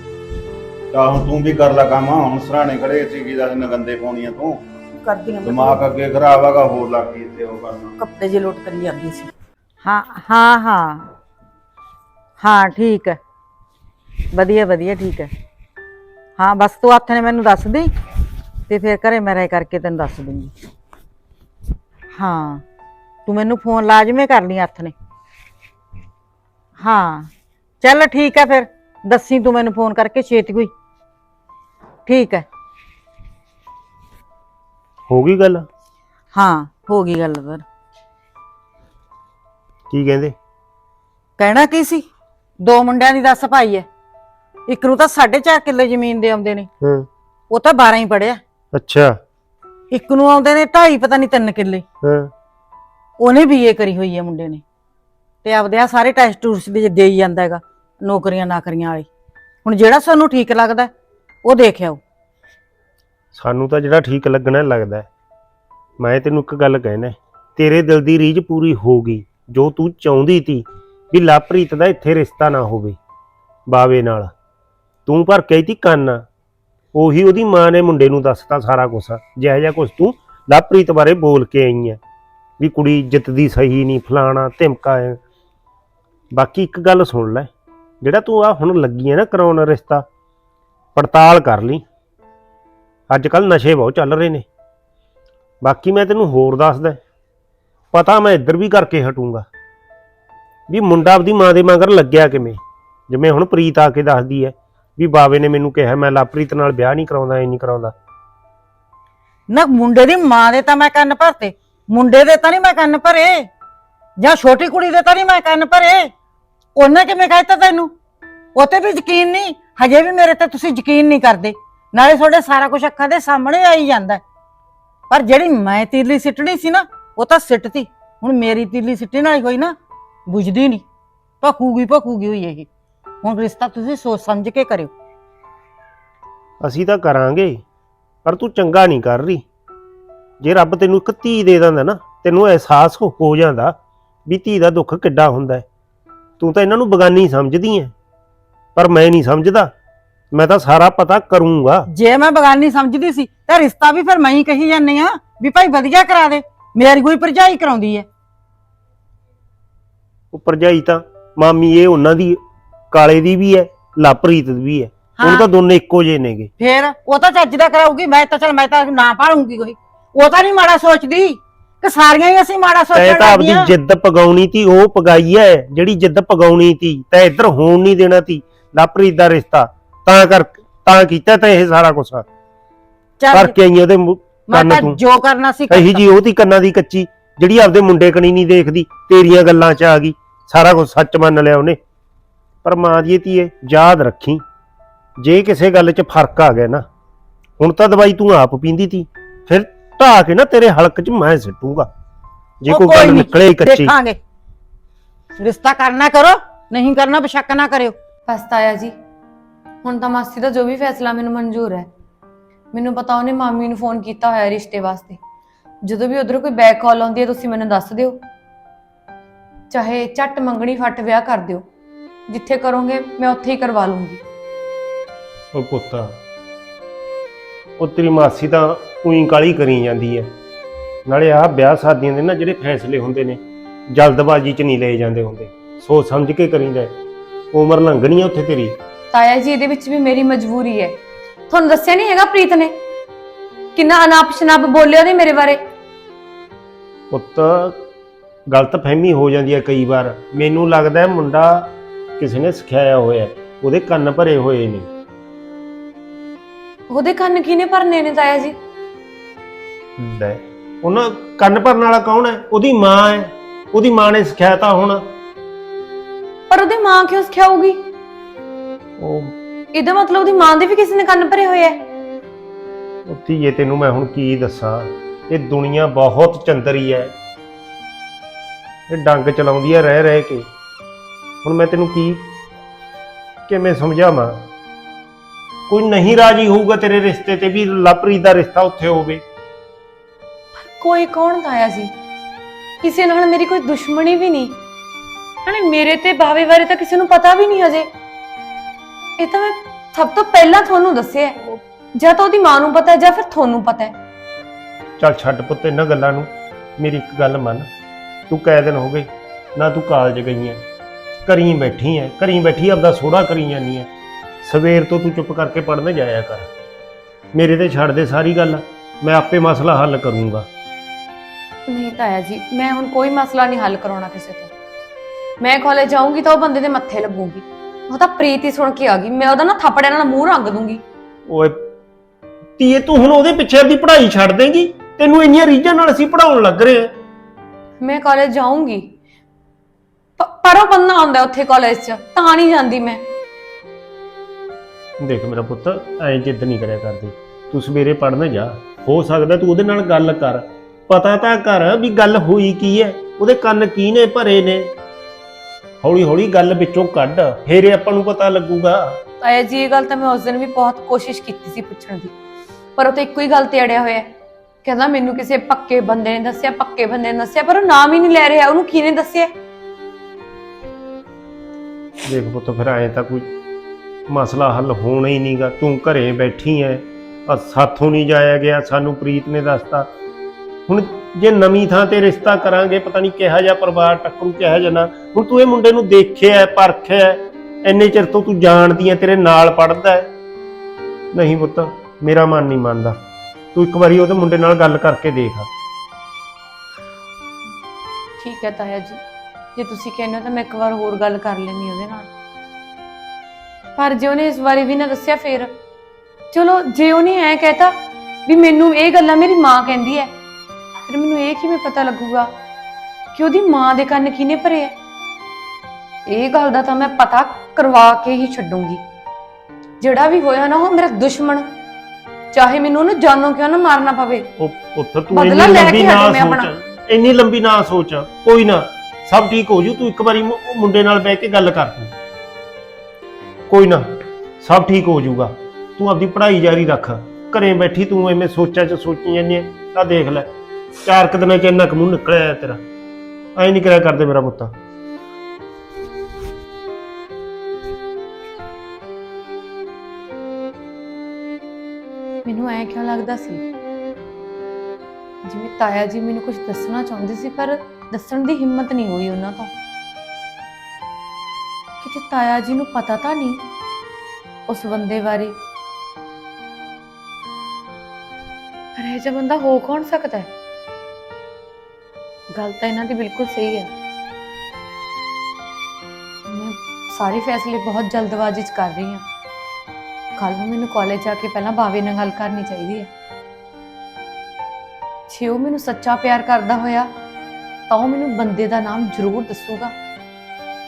ਤਾਂ ਹੁਣ ਤੂੰ ਵੀ ਕਰ ਲੈ ਕੰਮ ਹੁਣ ਸਰਾਣੇ ਖੜੇ ਸੀ ਕੀ ਦੱਸ ਨਗੰਦੇ ਪਾਉਣੀਆਂ ਤੂੰ। ਕਰਦੀ ਹਾਂ ਮੈਂ। ਦਿਮਾਗ ਅੱਗੇ ਖਰਾਬ ਹੈਗਾ ਹੋਰ ਲੱਗ ਗਈ ਇੱਥੇ ਉਹ ਕਰਨਾ। ਕੱਪੜੇ ਜੇ ਲੋਟ ਕਰੀ ਜਾਂਦੀ ਸੀ। ਹਾਂ ਹਾਂ ਹਾਂ। ਹਾਂ ਠੀਕ ਹੈ। ਵਧੀਆ ਵਧੀਆ ਠੀਕ ਹੈ। ਹਾਂ ਬਸ ਤੂੰ ਹੱਥ ਨੇ ਮੈਨੂੰ ਦੱਸ ਦੇ ਤੇ ਫਿਰ ਘਰੇ ਮੈਂ ਰਹਿ ਕਰਕੇ ਤੈਨੂੰ ਦੱਸ ਦੂੰਗੀ ਹਾਂ। ਤੂੰ ਮੈਨੂੰ ਫੋਨ ਲਾਜ਼ਮੀ ਕਰ ਲਈ ਹੱਥ ਨੇ। ਹਾਂ। ਚੱਲ ਠੀਕ ਹੈ ਫਿਰ। ਦੱਸੀ ਤੂੰ ਮੈਨੂੰ ਫੋਨ ਕਰਕੇ ਛੇਤੀ ਕੋਈ। ਠੀਕ ਹੈ ਹੋ ਗਈ ਗੱਲ? ਹਾਂ ਹੋ ਗਈ ਗੱਲ ਫਿਰ। ਕੀ ਕਹਿੰਦੇ? ਕਹਿਣਾ ਕੀ ਸੀ? ਦੋ ਮੁੰਡਿਆਂ ਦੀ ਦੱਸ ਭਾਈ ਹੈ ਇੱਕ ਨੂੰ ਤਾਂ 4.5 ਕਿੱਲੇ ਜ਼ਮੀਨ ਦੇ ਆਉਂਦੇ ਨੇ। ਹਾਂ। ਉਹ ਤਾਂ 12 ਹੀ ਪੜਿਆ ਅੱਛਾ। ਇੱਕ ਨੂੰ ਆਉਂਦੇ ਨੇ 2.5 ਪਤਾ ਨਹੀਂ 3 ਕਿੱਲੇ। ਹਾਂ। ਉਹਨੇ ਬੀਏ ਕਰੀ ਹੋਈ ਹੈ ਮੁੰਡੇ ਨੇ। ਤੇ ਆਪਦੇ ਆ ਸਾਰੇ ਟੈਸਟ ਟੂਰਸ ਦੇ ਦੇ ਹੀ ਜਾਂਦਾ ਹੈਗਾ ਨੌਕਰੀਆਂ ਨਾਕਰੀਆਂ ਵਾਲੇ। ਹੁਣ ਜਿਹੜਾ ਸਾਨੂੰ ਠੀਕ ਲੱਗਦਾ ਉਹ ਦੇਖ ਆਓ। ਸਾਨੂੰ ਤਾਂ ਜਿਹੜਾ ਠੀਕ ਲੱਗਣਾ ਲੱਗਦਾ ਹੈ। ਮੈਂ ਤੈਨੂੰ ਇੱਕ ਗੱਲ ਕਹਿਣਾ ਹੈ, ਤੇਰੇ ਦਿਲ ਦੀ ਰੀਝ ਪੂਰੀ ਹੋ ਗਈ। ਜੋ ਤੂੰ ਚਾਹੁੰਦੀ ਸੀ ਵੀ ਲਾਪ੍ਰੀਤ ਦਾ ਇੱਥੇ ਰਿਸ਼ਤਾ ਨਾ ਹੋਵੇ ਬਾਵੇ ਨਾਲ। ਤੂੰ ਭਰ ਕੇ ਤੀ ਕੰਨ ਉਹੀ ਉਹਦੀ ਮਾਂ ਨੇ ਮੁੰਡੇ ਨੂੰ ਦੱਸਤਾ ਸਾਰਾ ਕੁਝ ਜਿਹੋ ਜਿਹਾ ਕੁਝ ਤੂੰ ਲਾਪ੍ਰੀਤ ਬਾਰੇ ਬੋਲ ਕੇ ਆਈ ਹੈ ਵੀ ਕੁੜੀ ਇੱਜ਼ਤ ਦੀ ਸਹੀ ਨਹੀਂ ਫਲਾਣਾ, ਧਮਕਾ ਹੈ ਬਾਕੀ ਇੱਕ ਗੱਲ ਸੁਣ ਲੈ, ਜਿਹੜਾ ਤੂੰ ਆ ਹੁਣ ਲੱਗੀ ਹੈ ਨਾ ਕਰਾਉਣ ਰਿਸ਼ਤਾ, ਪੜਤਾਲ ਕਰ ਲਈ। ਅੱਜ ਕੱਲ ਨਸ਼ੇ ਬਹੁਤ ਚੱਲ ਰਹੇ ਨੇ। ਬਾਕੀ ਮੈਂ ਤੈਨੂੰ ਹੋਰ ਦੱਸਦਾ, ਪਤਾ ਮੈਂ ਇੱਧਰ ਵੀ ਕਰਕੇ ਹਟੂੰਗਾ। ਵੀ ਮੁੰਡਾ ਆਪਦੀ ਮਾਂ ਦੇ ਮਗਰ ਲੱਗਿਆ ਕਿਵੇਂ? ਜਿਵੇਂ ਹੁਣ ਪ੍ਰੀਤ ਆ ਕੇ ਦੱਸਦੀ ਹੈ ਵੀ ਬਾਵੇ ਨੇ ਮੈਨੂੰ ਕਿਹਾ, ਮੈਂ ਲਾਪ੍ਰੀਤ ਨਾਲ ਵਿਆਹ ਨਹੀਂ ਕਰਾਉਂਦਾ ਐ ਨਹੀਂ ਕਰਾਉਂਦਾ। ਨਾ ਮੁੰਡੇ ਦੀ ਮਾਂ ਦੇ ਤਾਂ ਮੈਂ ਕੰਨ ਭਰਤੇ, ਮੁੰਡੇ ਦੇ ਤਾਂ ਨਹੀਂ ਮੈਂ ਕੰਨ ਭਰੇ, ਜਾਂ ਛੋਟੀ ਕੁੜੀ ਦੇ ਤਾਂ ਨਹੀਂ ਮੈਂ ਕੰਨ ਭਰੇ। ਉਹਨੇ ਕਿਵੇਂ ਕਹਿਤਾ ਤੈਨੂੰ? ਉਹ ਤੇ ਵੀ ਯਕੀਨ ਨਹੀਂ, ਹਜੇ ਵੀ ਮੇਰੇ ਤੇ ਤੁਸੀਂ ਯਕੀਨ ਨਹੀਂ ਕਰਦੇ। ਨਾਲੇ ਤੁਹਾਡੇ ਸਾਰਾ ਕੁਝ ਅੱਖਾਂ ਦੇ ਸਾਹਮਣੇ ਆਈ ਜਾਂਦਾ। ਹੈ। ਪਰ ਜਿਹੜੀ ਮੈਂ ਤੀਲੀ ਸਿੱਟਣੀ ਸੀ ਨਾ, ਉਹ ਤਾਂ ਸਿੱਟਤੀ। ਹੁਣ ਮੇਰੀ ਤੀਲੀ ਸਿੱਟਣ ਵਾਲੀ ਹੋਈ ਨਾ, ਬੁਝਦੀ ਨਹੀਂ। ਭਖੂਗੀ ਭਖੂਗੀ ਹੋਈ ਇਹ। ਹੁਣ ਰਿਸ਼ਤਾ ਤੁਸੀਂ ਸੋਚ ਸਮਝ ਕੇ ਕਰਿਓ। ਅਸੀਂ ਤਾਂ ਕਰਾਂਗੇ ਪਰ ਤੂੰ ਚੰਗਾ ਨਹੀਂ ਕਰ ਰਹੀ। ਜੇ ਰੱਬ ਤੈਨੂੰ ਇੱਕ ਧੀ ਦੇ ਦਿੰਦਾ ਨਾ ਤੈਨੂੰ ਅਹਿਸਾਸ ਹੋ ਜਾਂਦਾ ਵੀ ਧੀ ਦਾ ਦੁੱਖ ਕਿੱਡਾ ਹੁੰਦਾ ਹੈ। ਤੂੰ ਤਾਂ ਇਹਨਾਂ ਨੂੰ ਬਗਾਨੀ ਸਮਝਦੀ ਐ ਪਰ ਮੈਂ ਨਹੀਂ ਸਮਝਦਾ। ਮੈਂ ਤਾਂ ਸਾਰਾ ਪਤਾ ਕਰੂੰਗਾ। ਜੇ ਮੈਂ ਬਗਾਨੀ ਸਮਝਦੀ ਸੀ ਤਾਂ ਰਿਸ਼ਤਾ ਵੀ ਫਿਰ ਮੈਂ ਹੀ ਕਹੀ ਜਾਂਦੀ ਆ ਵੀ ਭਾਈ ਵਧੀਆ ਕਰਾ ਦੇ ਮੇਰੀ ਕੋਈ ਭਰਜਾਈ ਕਰਾਉਂਦੀ ਹੈ ਉਹ ਭਰਜਾਈ ਤਾਂ ਮਾਮੀ ਇਹ ਉਹਨਾਂ ਦੀ ਕਾਲੇ ਦੀ ਵੀ ਹੈ ਲਾਪਰੀਤ ਦੀ ਵੀ ਹੈ। ਉਹ। ਤਾਂ ਦੋਨੇ ਇੱਕੋ ਜਿਹੇ ਨੇਗੇ। ਫੇਰ ਉਹ ਤਾਂ ਚੱਜ ਦਾ ਕਰਾਊਗੀ ਮੈਂ ਤਾਂ ਚਲ ਮੈਂ ਤਾਂ ਨਾ ਪਾਲੂੰਗੀ ਕੋਈ। ਉਹ ਤਾਂ ਨਹੀਂ ਮਾੜਾ ਸੋਚਦੀ ਕਿ ਸਾਰੀਆਂ ਹੀ ਅਸੀਂ ਮਾੜਾ ਤੈ ਸੋਚਣ ਤਾਂ ਆਪਦੀ ਲੱਗੀਆਂ। ਜਿੱਦ ਪਗਾਉਣੀ ਤੀ ਉਹ ਪਗਾਈ ਐ ਜਿਹੜੀ ਜਿੱਦ ਪਗਾਉਣੀ ਤੀ ਤੈ ਇੱਧਰ ਹੋਣ ਨਹੀਂ ਦੇਣਾ ਤੀ ਲਾਪਰੀਤ ਦਾ ਰਿਸ਼ਤਾ। ਤਾਂ ਕਰ ਤਾਂ ਕੀਤਾ ਤਾਂ ਇਹ ਸਾਰਾ ਕੁਛ। ਚੱਲ ਕਰਕੇ ਆਈ ਉਹਦੇ ਕੰਨ ਤਾਂ ਤੂੰ। ਜੋ ਕਰਨਾ ਸੀ ਇਹੀ। ਜੀ ਉਹ ਤੀ ਕੰਨਾਂ ਦੀ ਕੱਚੀ ਜਿਹੜੀ ਆਪਦੇ ਮੁੰਡੇ ਕਣੀ ਨਹੀਂ ਦੇਖਦੀ ਤੇਰੀਆਂ ਗੱਲਾਂ 'ਚ ਆ ਗਈ। ਸਾਰਾ ਕੁਝ ਸੱਚ ਮੰਨ ਲਿਆ ਉਹਨੇ। ਪਰ ਮਾਂ ਦੀ ਧੀਏ ਯਾਦ ਰੱਖੀ। ਜੇ ਕਿਸੇ ਗੱਲ 'ਚ ਫ਼ਰਕ ਆ ਗਿਆ ਨਾ ਹੁਣ ਤਾਂ ਦਵਾਈ ਤੂੰ ਆਪ ਪੀਂਦੀ ਤੀ। ਫਿਰ ਢਾ ਕੇ ਨਾ ਤੇਰੇ ਹਲਕ 'ਚ ਮੈਂ ਸਿੱਟੂਗਾ। ਜੇ ਉਹ ਕੋਈ ਗੱਲ ਨੀ, ਨਿਕਲੇ ਹੀ ਕੱਚੀ। ਦੇਖਾਂਗੇ। ਰਿਸ਼ਤਾ ਕਰਨਾ ਕਰੋ ਨਹੀਂ ਕਰਨਾ ਬਸ਼ੱਕ ਨਾ ਕਰਿਓ। ਬਸ ਤਾਇਆ ਜੀ ਹੁਣ ਤਾਂ ਮਾਸੀ ਦਾ ਜੋ ਵੀ ਫੈਸਲਾ ਮੈਨੂੰ ਮਨਜ਼ੂਰ ਹੈ। ਮੈਨੂੰ ਪਤਾ ਉਹਨੇ ਮਾਮੀ ਨੂੰ ਫੋਨ ਕੀਤਾ ਹੋਇਆ ਰਿਸ਼ਤੇ ਵਾਸਤੇ। ਜਦੋਂ ਵੀ ਉਧਰੋਂ ਕੋਈ ਬੈਕ ਕਾਲ ਆਉਂਦੀ ਹੈ ਤੁਸੀਂ ਮੈਨੂੰ ਦੱਸ ਦਿਓ। ਚਾਹੇ ਝੱਟ ਮੰਗਣੀ ਫੱਟ ਵਿਆਹ ਕਰ ਦਿਓ। ਜਿੱਥੇ ਕਰੋਗੇ ਮੈਂ ਉੱਥੇ ਹੀ ਕਰਵਾ ਲੂੰਗੀ। ਉਹ ਪੁੱਤਾ ਉਹ ਤੇਰੀ ਮਾਸੀ ਤਾਂ ਉਹੀ ਕਾਲੀ ਕਰੀ ਜਾਂਦੀ ਹੈ ਨਾਲੇ ਆਹ ਵਿਆਹ ਸ਼ਾਦੀਆਂ ਦੇ ਨਾ ਜਿਹੜੇ ਫੈਸਲੇ ਹੁੰਦੇ ਨੇ ਜਲਦਬਾਜ਼ੀ 'ਚ ਨਹੀਂ ਲਏ ਜਾਂਦੇ ਹੁੰਦੇ। ਸੋਚ ਸਮਝ ਕੇ ਕਰੀਦਾ ਹੈ। ਉਮਰ ਲੰਘਣੀ ਹੈ ਉੱਥੇ ਤੇਰੀ। ਤਾਇਆ ਜੀ ਇਹਦੇ ਵਿੱਚ ਵੀ ਮੇਰੀ ਮਜਬੂਰੀ ਹੈ ਤੁਹਾਨੂੰ ਦੱਸਿਆ ਨਹੀਂ ਹੈਗਾ ਪ੍ਰੀਤ ਨੇ? ਕਿੰਨਾ ਅਨਾਪ ਸ਼ਨਾਪ ਬੋਲਿਆ ਉਹਨੇ ਮੇਰੇ ਬਾਰੇ? ਪੁੱਤ ਗਲਤ ਫਹਿਮੀ ਹੋ ਜਾਂਦੀ ਹੈ ਕਈ ਵਾਰ। ਮੈਨੂੰ ਲੱਗਦਾ ਹੈ ਮੁੰਡਾ ਕਿਸੇ ਨੇ ਸਿਖਾਇਆ ਹੋਇਆ। ਉਹਦੇ ਕੰਨ ਭਰੇ ਹੋਏ ਨੇ। ਉਹਦੇ ਕੰਨ ਕਿਹਨੇ ਭਰਨੇ ਨੇ ਤਾਇਆ ਜੀ? ਲੈ ਉਹਨਾਂ ਕੰਨ ਭਰਨ ਵਾਲਾ ਕੌਣ ਹੈ? ਉਹਦੀ ਮਾਂ ਹੈ ਉਹਦੀ ਮਾਂ ਨੇ ਸਿਖਾਇਆ ਤਾਂ ਹੁਣ। ਪਰ ਉਹਦੀ ਮਾਂ ਕਿਉਂ ਸਿਖਾਊਗੀ? ਉਹ ਇਹਦਾ ਮਤਲਬ ਉਹਦੀ ਮਾਂ ਦੇ ਵੀ ਕਿਸੇ ਨੇ ਕੰਨ ਭਰੇ ਹੋਏ ਐ ਉਹ ਧੀਏ ਤੈਨੂੰ ਮੈਂ ਹੁਣ ਕੀ ਦੱਸਾਂ? ਇਹ ਦੁਨੀਆ ਬਹੁਤ ਚੰਦਰੀ ਹੈ। ਇਹ ਡੰਗ ਚਲਾਉਂਦੀ ਹੈ ਰਹਿ ਰਹਿ ਕੇ। ਹੁਣ ਮੈਂ ਤੈਨੂੰ ਕੀ ਕਿਵੇਂ ਸਮਝਾਵਾਂ? ਕੋਈ ਨਹੀਂ ਰਾਜੀ ਹੋਊਗਾ ਤੇਰੇ ਰਿਸ਼ਤੇ ਤੇ ਵੀ ਲਵਪ੍ਰੀਤ ਦਾ ਰਿਸ਼ਤਾ ਉੱਥੇ ਹੋਵੇ। ਕੋਈ ਕੌਣ ਤਾਇਆ ਜੀ ਕਿਸੇ ਨਾਲ ਮੇਰੀ ਕੋਈ ਦੁਸ਼ਮਣੀ ਵੀ ਨਹੀਂ। ਹਣੇ ਮੇਰੇ ਤੇ ਬਾਵੇ ਬਾਰੇ ਤਾਂ ਕਿਸੇ ਨੂੰ ਪਤਾ ਵੀ ਨਹੀਂ ਹਜੇ। ਇਹ ਤਾਂ ਮੈਂ ਸਭ ਤੋਂ ਪਹਿਲਾਂ ਤੁਹਾਨੂੰ ਦੱਸਿਆ ਹੈ। ਜਾਂ ਤਾਂ ਉਹਦੀ ਮਾਂ ਨੂੰ ਪਤਾ ਹੈ ਜਾਂ ਫਿਰ ਤੁਹਾਨੂੰ ਪਤਾ ਹੈ। ਚੱਲ ਛੱਡ ਪੁੱਤ ਇਹਨਾਂ ਗੱਲਾਂ ਨੂੰ। ਮੇਰੀ ਇੱਕ ਗੱਲ ਮੰਨ। ਤੂੰ ਕੈ ਦਿਨ ਹੋ ਗਏ ਨਾ ਤੂੰ ਕਾਲਜ ਗਈ ਐ ਘਰੀਂ ਬੈਠੀ ਐ ਘਰੀਂ ਬੈਠੀ ਆਪਦਾ ਸੋੜਾ ਕਰੀ ਜਾਂਦੀ ਐ। ਸਵੇਰ ਤੋਂ ਤੂੰ ਚੁੱਪ ਕਰਕੇ ਪੜਨ ਜਾਇਆ ਕਰ। ਮੇਰੇ ਤੇ ਛੱਡ ਦੇ ਸਾਰੀ ਗੱਲ ਮੈਂ ਆਪੇ ਮਸਲਾ ਹੱਲ ਕਰੂੰਗਾ। ਨਹੀਂ ਤਾਇਆ ਜੀ ਮੈਂ ਹੁਣ ਕੋਈ ਮਸਲਾ ਨਹੀਂ ਹੱਲ ਕਰਾਉਣਾ ਕਿਸੇ ਤੋਂ। ਮੈਂ ਕਾਲਜ ਜਾਊਂਗੀ ਤਾਂ ਉਹ ਬੰਦੇ ਦੇ ਮੱਥੇ ਲੱਗੂਗੀ। ਉਹ ਤਾਂ ਪ੍ਰੀਤ ਸੁਣ ਕੇ ਆ ਗਈ ਮੈਂ ਉਹਦਾ ਨਾ ਥੱਪੜਿਆਂ ਨਾਲ ਮੂੰਹ ਰੰਗ ਦੂੰਗੀ। ਓਏ ਧੀਏ ਤੂੰ ਹੁਣ ਉਹਦੇ ਪਿੱਛੇ ਆਪਦੀ ਪੜ੍ਹਾਈ ਛੱਡ ਦੇਂਗੀ? ਤੈਨੂੰ ਇੰਨੀਆਂ ਰੀਝਾਂ ਨਾਲ ਅਸੀਂ ਪੜਾਉਣ ਲੱਗ ਰਹੇ ਆ ਮੈਂ ਕਾਲਜ ਜਾਊਂਗੀ। ਪ- ਪਰ ਉਹ ਬੰਦਾ ਆਉਂਦਾ ਉੱਥੇ ਕਾਲਜ 'ਚ ਤਾਂ ਨਹੀਂ ਜਾਂਦੀ ਮੈਂ। ਦੇਖ ਮੇਰਾ ਪੁੱਤ ਐਂ ਜਿੱਦ ਨਹੀਂ ਕਰਿਆ ਕਰਦੀ। ਤੂੰ ਸਵੇਰੇ ਪੜਨ ਜਾ ਹੋ ਸਕਦਾ ਤੂੰ ਉਹਦੇ ਨਾਲ ਗੱਲ ਕਰ। ਪਤਾ ਤਾਂ ਕਰ ਵੀ ਗੱਲ ਹੋਈ ਕੀ ਹੈ ਉਹਦੇ ਕੰਨ ਕੀ ਨੇ ਭਰੇ ਨੇ। ਹੌਲੀ ਹੌਲੀ ਗੱਲ ਵਿੱਚੋਂ ਕੱਢ ਫੇਰ ਆਪਾਂ ਨੂੰ ਪਤਾ ਲੱਗੂਗਾ। ਤਾਇਆ ਜੀ ਇਹ ਗੱਲ ਤਾਂ ਮੈਂ ਉਸ ਦਿਨ ਵੀ ਬਹੁਤ ਕੋਸ਼ਿਸ਼ ਕੀਤੀ ਸੀ ਪੁੱਛਣ ਦੀ। ਪਰ ਉਹ ਤਾਂ ਇੱਕੋ ਹੀ ਗੱਲ ਤੇ ਅੜਿਆ ਹੋਇਆ। ਹੈ। ਕਹਿੰਦਾ ਮੈਨੂੰ ਕਿਸੇ ਪੱਕੇ ਬੰਦੇ ਨੇ ਦੱਸਿਆ ਪੱਕੇ ਬੰਦੇ ਨੇ ਦੱਸਿਆ ਪਰ ਉਹ ਨਾਮ ਹੀ ਨਹੀਂ ਲੈ ਰਿਹਾ ਉਹਨੂੰ ਕਿਹਨੇ ਦੱਸਿਆ? ਦੇਖ ਪੁੱਤ ਫਿਰ ਐਂ ਤਾਂ ਕੋਈ ਮਸਲਾ ਹੱਲ ਹੋਣਾ ਹੀ ਨਹੀਂਗਾ। ਤੂੰ ਘਰੇ ਬੈਠੀ ਐ ਆ ਸਾਥੋਂ ਨਹੀਂ ਜਾਇਆ ਗਿਆ ਸਾਨੂੰ ਪ੍ਰੀਤ ਨੇ ਦੱਸਤਾ। ਹੁਣ ਜੇ ਨਵੀਂ ਥਾਂ ਤੇ ਰਿਸ਼ਤਾ ਕਰਾਂਗੇ ਪਤਾ ਨਹੀਂ ਕਿਹਾ ਜਿਹਾ ਪਰਿਵਾਰ ਟੱਕਰੂ ਕਿਹਾ ਜਿਹਾ ਨਾ। ਹੁਣ ਤੂੰ ਇਹ ਮੁੰਡੇ ਨੂੰ ਦੇਖਿਆ ਪਰਖਿਆ ਹੈ, ਇੰਨੇ ਚਿਰ ਤੋਂ ਤੂੰ ਜਾਣਦੀ ਐ ਤੇਰੇ ਨਾਲ ਪੜਦਾ ਨਹੀਂ ਪੁੱਤ ਮੇਰਾ ਮਨ ਨਹੀਂ ਮੰਨਦਾ। ਤੂੰ ਇੱਕ ਵਾਰੀ ਉਹਦੇ ਮੁੰਡੇ ਨਾਲ ਗੱਲ ਕਰਕੇ ਦੇਖ। ਠੀਕ ਹੈ ਤਾਇਆ ਜੀ। ਜੇ ਤੁਸੀਂ ਕਹਿੰਦੇ ਹੋ ਤਾਂ ਮੈਂ ਇੱਕ ਵਾਰ ਹੋਰ ਗੱਲ ਕਰ ਲੈਣੀ ਉਹਦੇ ਨਾਲ। ਪਰ ਜੇ ਉਹਨੇ ਇਸ ਬਾਰੇ ਵੀ ਨਾ ਦੱਸਿਆ ਫੇਰ ਚਲੋ ਜੇ ਉਹਨੇ ਐ ਕਹਿਤਾ ਵੀ ਮੈਨੂੰ ਇਹ ਗੱਲਾਂ ਮੇਰੀ ਮਾਂ ਕਹਿੰਦੀ ਹੈ ਫਿਰ ਮੈਨੂੰ ਇਹ ਕਿਵੇਂ ਪਤਾ ਲੱਗੂਗਾ ਕਿ ਉਹਦੀ ਮਾਂ ਦੇ ਕੰਨ ਕਿਹਨੇ ਭਰੇ ਐ ਇਹ ਗੱਲ ਦਾ ਤਾਂ ਮੈਂ ਪਤਾ ਕਰਵਾ ਕੇ ਹੀ ਛੱਡੂੰਗੀ। ਜਿਹੜਾ ਵੀ ਹੋਇਆ ਨਾ ਉਹ ਮੇਰਾ ਦੁਸ਼ਮਣ ਚਾਹੇ ਮੈਨੂੰ ਉਹਨੂੰ ਜਾਨੋਂ ਕਿਉਂ ਨਾ ਮਾਰਨਾ ਪਵੇ। ਉਹ ਪੁੱਤ ਤੂੰ ਬਦਲਾ ਇੰਨੀ ਲੈ ਲੰਬੀ ਨਾ ਹਟੋ ਮੈਂ ਸੋਚ ਆਪਣਾ। ਇੰਨੀ ਲੰਬੀ ਨਾ ਸੋਚ ਕੋਈ ਨਾ। ਸਭ ਠੀਕ ਹੋ ਜੂ, ਤੂੰ ਇੱਕ ਵਾਰੀ ਮੁ- ਉਹ ਮੁੰਡੇ ਨਾਲ ਬਹਿ ਕੇ ਗੱਲ ਕਰ ਤੂੰ। ਕੋਈ ਨਾ, ਸਭ ਠੀਕ ਹੋ ਜਾਊਗਾ ਤੂੰ ਆਪਦੀ ਪੜ੍ਹਾਈ ਜਾਰੀ ਰੱਖ। ਘਰੇ ਬੈਠੀ ਤੂੰ ਐਵੇਂ ਸੋਚਾਂ ਚ ਸੋਚੀ ਜਾਂਦੀ ਹੈ ਤਾਂ ਦੇਖ ਲੈ, ਚਾਰ ਕੁ ਦਿਨਾਂ ਚ ਇੰਨਾ ਕੁ ਮੂੰਹ ਨਿਕਲਿਆ ਹੈ ਤੇਰਾ। ਐਂ ਨਹੀਂ ਕਰਿਆ ਕਰਦੇ ਮੇਰਾ ਪੁੱਤ। ਮੈਨੂੰ ਐ ਕਿਉਂ ਲੱਗਦਾ ਸੀ? ਜਿਵੇਂ ਤਾਇਆ ਜੀ ਮੈਨੂੰ ਕੁਝ ਦੱਸਣਾ ਚਾਹੁੰਦੇ ਸੀ, ਪਰ ਦੱਸਣ ਦੀ ਹਿੰਮਤ ਨਹੀਂ ਹੋਈ ਉਹਨਾਂ ਤੋਂ। ਕਿਤੇ ਤਾਇਆ ਜੀ ਨੂੰ ਪਤਾ ਤਾਂ ਨਹੀਂ ਉਸ ਬੰਦੇ ਬਾਰੇ। ਪਰ ਇਹ ਜਿਹਾ ਬੰਦਾ ਹੋ ਕੌਣ ਸਕਦਾ ਹੈ? ਗੱਲ ਤਾਂ ਇਹਨਾਂ ਦੀ ਬਿਲਕੁਲ ਸਹੀ ਹੈ। ਮੈਂ ਸਾਰੇ ਫੈਸਲੇ ਬਹੁਤ ਜਲਦਬਾਜ਼ੀ 'ਚ ਕਰ ਰਹੀ ਹਾਂ। ਕੱਲ ਨੂੰ ਮੈਨੂੰ ਕਾਲਜ ਜਾ ਕੇ ਪਹਿਲਾਂ ਬਾਵੇ ਨਾਲ ਗੱਲ ਕਰਨੀ ਚਾਹੀਦੀ ਹੈ। ਜੇ ਉਹ ਮੈਨੂੰ ਸੱਚਾ ਪਿਆਰ ਕਰਦਾ ਹੋਇਆ ਤਾਂ ਉਹ ਮੈਨੂੰ ਬੰਦੇ ਦਾ ਨਾਮ ਜ਼ਰੂਰ ਦੱਸੂਗਾ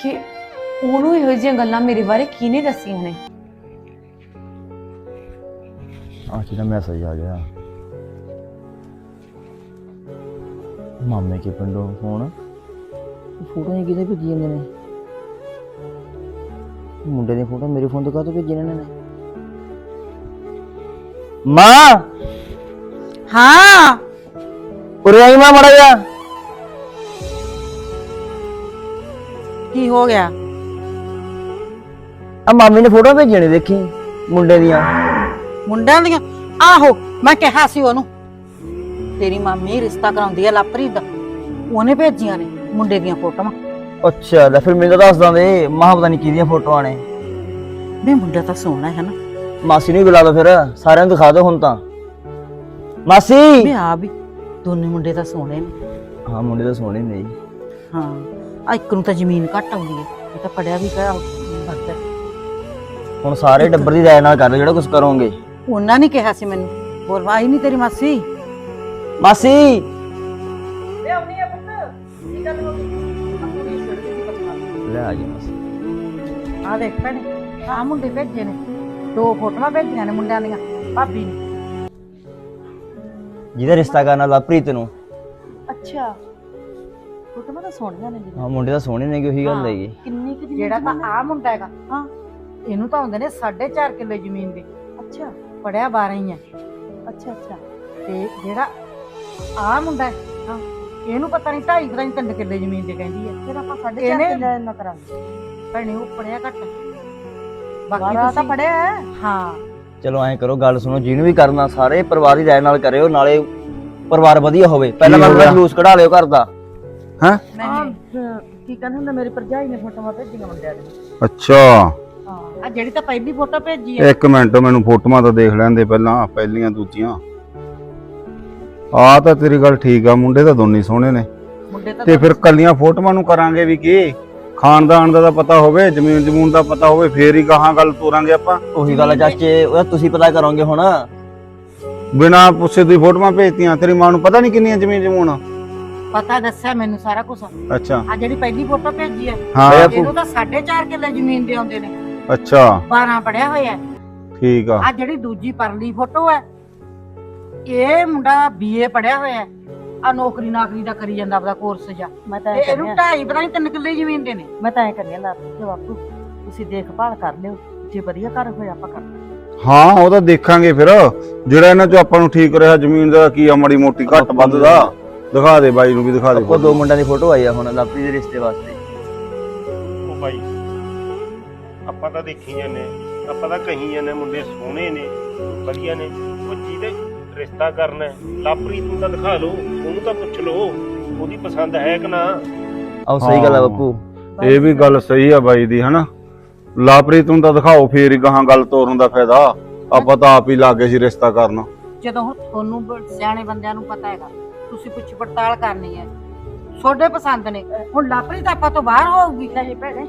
ਕਿ ਉਹਨੂੰ ਇਹੋ ਜਿਹੀਆਂ ਗੱਲਾਂ ਮੇਰੇ ਬਾਰੇ ਕਿਹਨੇ ਦੱਸੀਆਂ ਨੇ। ਆ ਕਿਹਦਾ ਮੈਸੇਜ ਆ ਗਿਆ। ਮਾਮੇ ਕੇ ਪਿੰਡੋਂ ਫੋਨ। ਫੋਟੋਆਂ ਕਿਹਦੇ ਭੇਜੀ ਜਾਂਦੇ ਨੇ? ਮੁੰਡੇ ਦੀਆਂ ਫੋਟੋ ਮੇਰੇ ਫੋਨ ਤੋਂ ਕਾਹਤੋਂ ਭੇਜੀ ਇਹਨਾਂ ਨੇ? ਮਾਂ! ਹਾਂ। ਉਰੇ ਆਈ ਮਾਂ ਮੜਾ ਜਾ ਕੀ ਹੋ ਗਿਆ? ਆ ਮਾਮੀ ਨੇ ਫੋਟੋ ਭੇਜੀਆਂ ਨੇ ਦੇਖੀ ਮੁੰਡੇ ਦੀਆਂ। ਮੁੰਡਿਆਂ ਦੀਆਂ? ਆਹੋ ਮੈਂ ਕਿਹਾ ਸੀ ਉਹਨੂੰ ਤੇਰੀ ਮਾਮੀ ਰਿਸ਼ਤਾ ਕਰਾਉਂਦੀ ਆ ਲਾਪਰੀ ਦਾ। ਉਹਨੇ ਭੇਜੀਆਂ ਨੇ ਮੁੰਡੇ ਦੀਆਂ ਫੋਟੋਆਂ। ਅੱਛਾ ਲੈ ਫਿਰ ਮੈਨੂੰ ਤਾਂ ਦੱਸ ਦਾਂਦੇ ਮਾਂ ਪਤਾ ਨਹੀਂ ਕਿਹਦੀਆਂ ਫੋਟੋਆਂ ਨੇ। ਵੀ ਮੁੰਡਾ ਤਾਂ ਸੋਹਣਾ ਹੈ ਨਾ। ਮਾਸੀ ਨੂੰ ਵੀ ਬੁਲਾ ਦੋ ਫਿਰ ਸਾਰਿਆਂ ਨੂੰ ਦਿਖਾ ਦਿਓ ਹੁਣ ਤਾਂ। ਮਾਸੀ! ਵੀ ਆ ਵੀ ਦੋਨੇ ਮੁੰਡੇ ਤਾਂ ਸੋਹਣੇ ਨੇ। ਹਾਂ ਮੁੰਡੇ ਤਾਂ ਸੋਹਣੇ ਨੇ ਜੀ। ਹਾਂ। ਆ ਇੱਕ ਨੂੰ ਤਾਂ ਜ਼ਮੀਨ ਘੱਟ ਆਉਂਦੀ ਹੈ ਇਹ ਤਾਂ ਪੜਿਆ ਵੀ ਕਾ ਵੱਧ ਹੁਣ ਸਾਰੇ ਡੱਬਰ ਦੀ ਰਾਏ ਨਾਲ ਕਰ ਲਓ ਜਿਹੜਾ ਕੁਝ ਕਰੋਗੇ। ਉਹਨਾਂ ਨੇ ਕਿਹਾ ਸੀ ਮੈਨੂੰ ਬੋਲ ਆਈ ਨਹੀਂ ਤੇਰੀ ਮਾਸੀ। ਮਾਸੀ! ਲੈ ਆ ਜੀ ਮਾਸੀ। ਆ ਦੇਖ ਭੈਣੇ ਆ ਮੁੰਡੇ ਭੇਜੇ ਨੇ ਦੋ ਫੋਟੋਆਂ ਭੇਜੀਆਂ ਨੇ ਮੁੰਡਿਆਂ ਦੀਆਂ ਭਾਬੀ ਨੇ। ਜਿਹਦਾ ਰਿਸ਼ਤਾ ਕਰਨਾ ਲਵਪ੍ਰੀਤ ਨੂੰ। ਅੱਛਾ। ਫੋਟੋਆਂ ਤਾਂ ਸੋਹਣੀਆਂ ਨੇ ਜੀ ਹਾਂ ਮੁੰਡੇ ਤਾਂ ਸੋਹਣੇ ਨੇ ਕਿ ਉਹੀ ਗੱਲ ਹੈਗੀ? ਕਿੰਨੀ ਕਿ ਜਿਹੜਾ ਤਾਂ ਆ ਮੁੰਡਾ ਹੈਗਾ। ਹਾਂ। ਇਹਨੂੰ ਤਾਂ ਹੁੰਦੇ ਨੇ 4.5 ਕਿੱਲੇ ਜ਼ਮੀਨ ਦੇ। ਅੱਛਾ। ਪੜਿਆ 12 ਹੀ ਹੈ ਅੱਛਾ ਅੱਛਾ। ਤੇ ਜਿਹੜਾ ਆ ਮੁੰਡਾ ਹੈ ਹਾਂ ਇਹਨੂੰ ਪਤਾ ਨਹੀਂ 2.5 ਪਤਾ ਨਹੀਂ 3 ਕਿੱਲੇ ਜ਼ਮੀਨ ਦੇ ਕਹਿੰਦੀ ਹੈ। ਫਿਰ ਆਪਾਂ 4.5 ਕਿੱਲੇ ਨਾ ਕਰਾਂਗੇ। ਭੈਣੇ ਉਹ ਪੜਿਆ ਘੱਟ। ਹੈ। ਬਾਕੀ ਤਾਂ ਪੜਿਆ ਹੈ। ਹਾਂ। ਚਲੋ ਐਂ ਕਰੋ ਗੱਲ ਸੁਣੋ ਜਿਹਨੂੰ ਵੀ ਕਰਨਾ ਸਾਰੇ ਪਰਿਵਾਰ ਦੀ ਰਾਏ ਨਾਲ ਕਰਿਓ ਨਾਲੇ ਪਰਿਵਾਰ ਵਧੀਆ ਹੋਵੇ। ਪਹਿਲਾਂ ਮੈਂ? ਜਲੂਸ ਕਢਾ ਲਿਓ ਘਰ ਦਾ। ਹੈਂ? ਆਹ, ਕੀ ਕਹਿੰਦੇ ਹੁੰਦੇ ਮੇਰੀ ਭਰਜਾਈ ਨੇ ਫੋਟੋਆਂ ਭੇਜੀਆਂ ਮੁੰਡਿਆਂ ਦੀਆਂ ਅੱਛਾ। ਹਾਂ ਆ ਜਿਹੜੀ ਤਾਂ ਪਹਿਲੀ ਫੋਟੋ ਭੇਜੀ ਹੈ ਇੱਕ ਮਿੰਟ ਮੈਨੂੰ ਫੋਟੋਆਂ ਤਾਂ ਦੇਖ ਲੈਂਦੇ ਪਹਿਲਾਂ ਪਹਿਲੀਆਂ ਦੂਜੀਆਂ। ਆ ਤਾਂ ਤੇਰੀ ਗੱਲ ਠੀਕ ਆ ਮੁੰਡੇ ਤਾਂ ਦੋਨੇ ਹੀ ਸੋਹਣੇ ਨੇ। ਮੁੰਡੇ ਤਾਂ ਤੇ ਫਿਰ ਕੱਲੀਆਂ ਫੋਟੋਆਂ ਨੂੰ ਕਰਾਂਗੇ ਵੀ ਕੀ? ਖਾਨਦਾਨ ਦਾ ਤਾਂ ਪਤਾ ਹੋਵੇ ਜ਼ਮੀਨ ਜਮੂਨ ਦਾ ਪਤਾ ਹੋਵੇ ਫੇਰ ਹੀ ਗਾਹਾਂ ਗੱਲ ਤੋਰਾਂਗੇ ਆਪਾਂ। ਉਹੀ ਗੱਲ ਆ ਚਾਚੇ ਤੁਸੀਂ ਪਤਾ ਕਰੋਗੇ ਹੁਣ। ਬਿਨਾ ਪੁੱਛੇ ਤੁਸੀਂ ਫੋਟੋਆਂ ਭੇਜਤੀਆਂ ਤੇਰੀ ਮਾਂ ਨੂੰ ਪਤਾ ਨਹੀਂ ਕਿੰਨੀਆਂ ਜ਼ਮੀਨ ਜਮੂਨ ਪਤਾ ਦੱਸਿਆ ਮੈਨੂੰ ਸਾਰਾ ਕੁਝ ਅੱਛਾ। ਆ ਜਿਹੜੀ ਪਹਿਲੀ ਫੋਟੋ ਭੇਜੀ ਹੈ ਹਾਂ। ਇਹਨੂੰ ਤਾਂ 4.5 ਕਿੱਲੇ ਜ਼ਮੀਨ ਦੇ ਆਉਂਦੇ ਨੇ। ਅੱਛਾ। 12 ਪੜਿਆ ਹੋਇਆ ਠੀਕ ਆ। ਆ ਜਿਹੜੀ ਦੂਜੀ ਪਰਲੀ ਫੋਟੋ ਹੈ ਇਹ ਮੁੰਡਾ ਬੀਏ ਪੜਿਆ ਹੋਇਆ ਹੈ। ਆ ਨੌਕਰੀ ਨਾਕਰੀ ਦਾ ਕਰੀ ਜਾਂਦਾ ਆਪਦਾ ਕੋਰਸ ਜਾ ਮੈਂ ਤਾਂ ਇਹਨੂੰ ਢਾਈ ਪਤਾ ਨਹੀਂ ਤਿੰਨ ਕਿੱਲੇ ਜ਼ਮੀਨ ਦੇ ਨੇ। ਮੈਂ ਤਾਂ ਐ ਕਰਨੀ ਲਾ ਤੇ ਬਾਪੂ ਤੁਸੀਂ ਦੇਖਭਾਲ ਕਰ ਲਿਓ। ਜੇ ਵਧੀਆ ਘਰ ਹੋਇਆ ਆਪਾਂ ਕਰ ਹਾਂ ਉਹ ਤਾਂ ਦੇਖਾਂਗੇ ਫਿਰ। ਜਿਹੜਾ ਇਹਨਾਂ ਚੋਂ ਆਪਾਂ ਨੂੰ ਠੀਕ ਰਿਹਾ ਜ਼ਮੀਨ ਦਾ ਕੀ ਆ ਮਾੜੀ ਮੋਟੀ ਘੱਟ ਵੱਧ ਦਾ। ਦਿਖਾ ਦੇ ਬਾਈ ਨੂੰ ਵੀ ਦਿਖਾ ਦੇ ਉਹ ਦੋ ਮੁੰਡਿਆਂ ਦੀ ਫੋਟੋ ਆਈ ਆ ਹੁਣ ਲਵਪ੍ਰੀਤ ਦੇ ਰਿਸ਼ਤੇ ਵਾਸਤੇ। ਉਹ ਬਾਈ ਆਪਾਂ ਤਾਂ ਦੇਖੀ ਜਾਂਦੇ। ਆਪਾਂ ਤਾਂ ਕਹੀ ਜਾਂਦੇ ਮੁੰਡੇ ਸੋਹਣੇ ਨੇ ਵਧੀਆ ਨੇ। ਉਹ ਜਿਹਦੇ ਰਿਸ਼ਤਾ ਕਰਨਾ ਹੈ ਲਾਪਰੀਤ ਨੂੰ ਤਾਂ ਦਿਖਾ ਲਓ ਉਹਨੂੰ ਤਾਂ ਪੁੱਛ ਲਓ ਉਹਦੀ ਪਸੰਦ ਹੈ ਕਿ ਨਾ? ਆਹ ਸਹੀ ਗੱਲ ਆ ਬੱਪੂ। ਇਹ ਵੀ ਗੱਲ ਸਹੀ ਆ ਬਾਈ ਦੀ ਹਨਾ? ਲਾਪਰੀਤ ਨੂੰ ਤਾਂ ਦਿਖਾਓ ਫੇਰ ਹੀ ਗਾਹਾਂ ਗੱਲ ਤੋਰਨ ਦਾ ਫਾਇਦਾ। ਆਪਾਂ ਤਾਂ ਆਪ ਹੀ ਲਾਗੇ ਸੀ ਰਿਸ਼ਤਾ ਕਰਨ। ਜਦੋਂ ਹੁਣ ਤੁਹਾਨੂੰ ਬ- ਸਿਆਣੇ ਬੰਦਿਆਂ ਨੂੰ ਪਤਾ ਹੈਗਾ ਤੁਸੀਂ ਪੁੱਛ ਪੜਤਾਲ ਕਰਨੀ ਹੈ। ਤੁਹਾਡੇ ਪਸੰਦ ਨੇ। ਹੁਣ ਲਾਪਰੀ ਤਾਂ ਆਪਾਂ ਤੋਂ ਬਾਹਰ ਹੋਊਗੀ। ਨਹੀਂ ਭੈਣੇ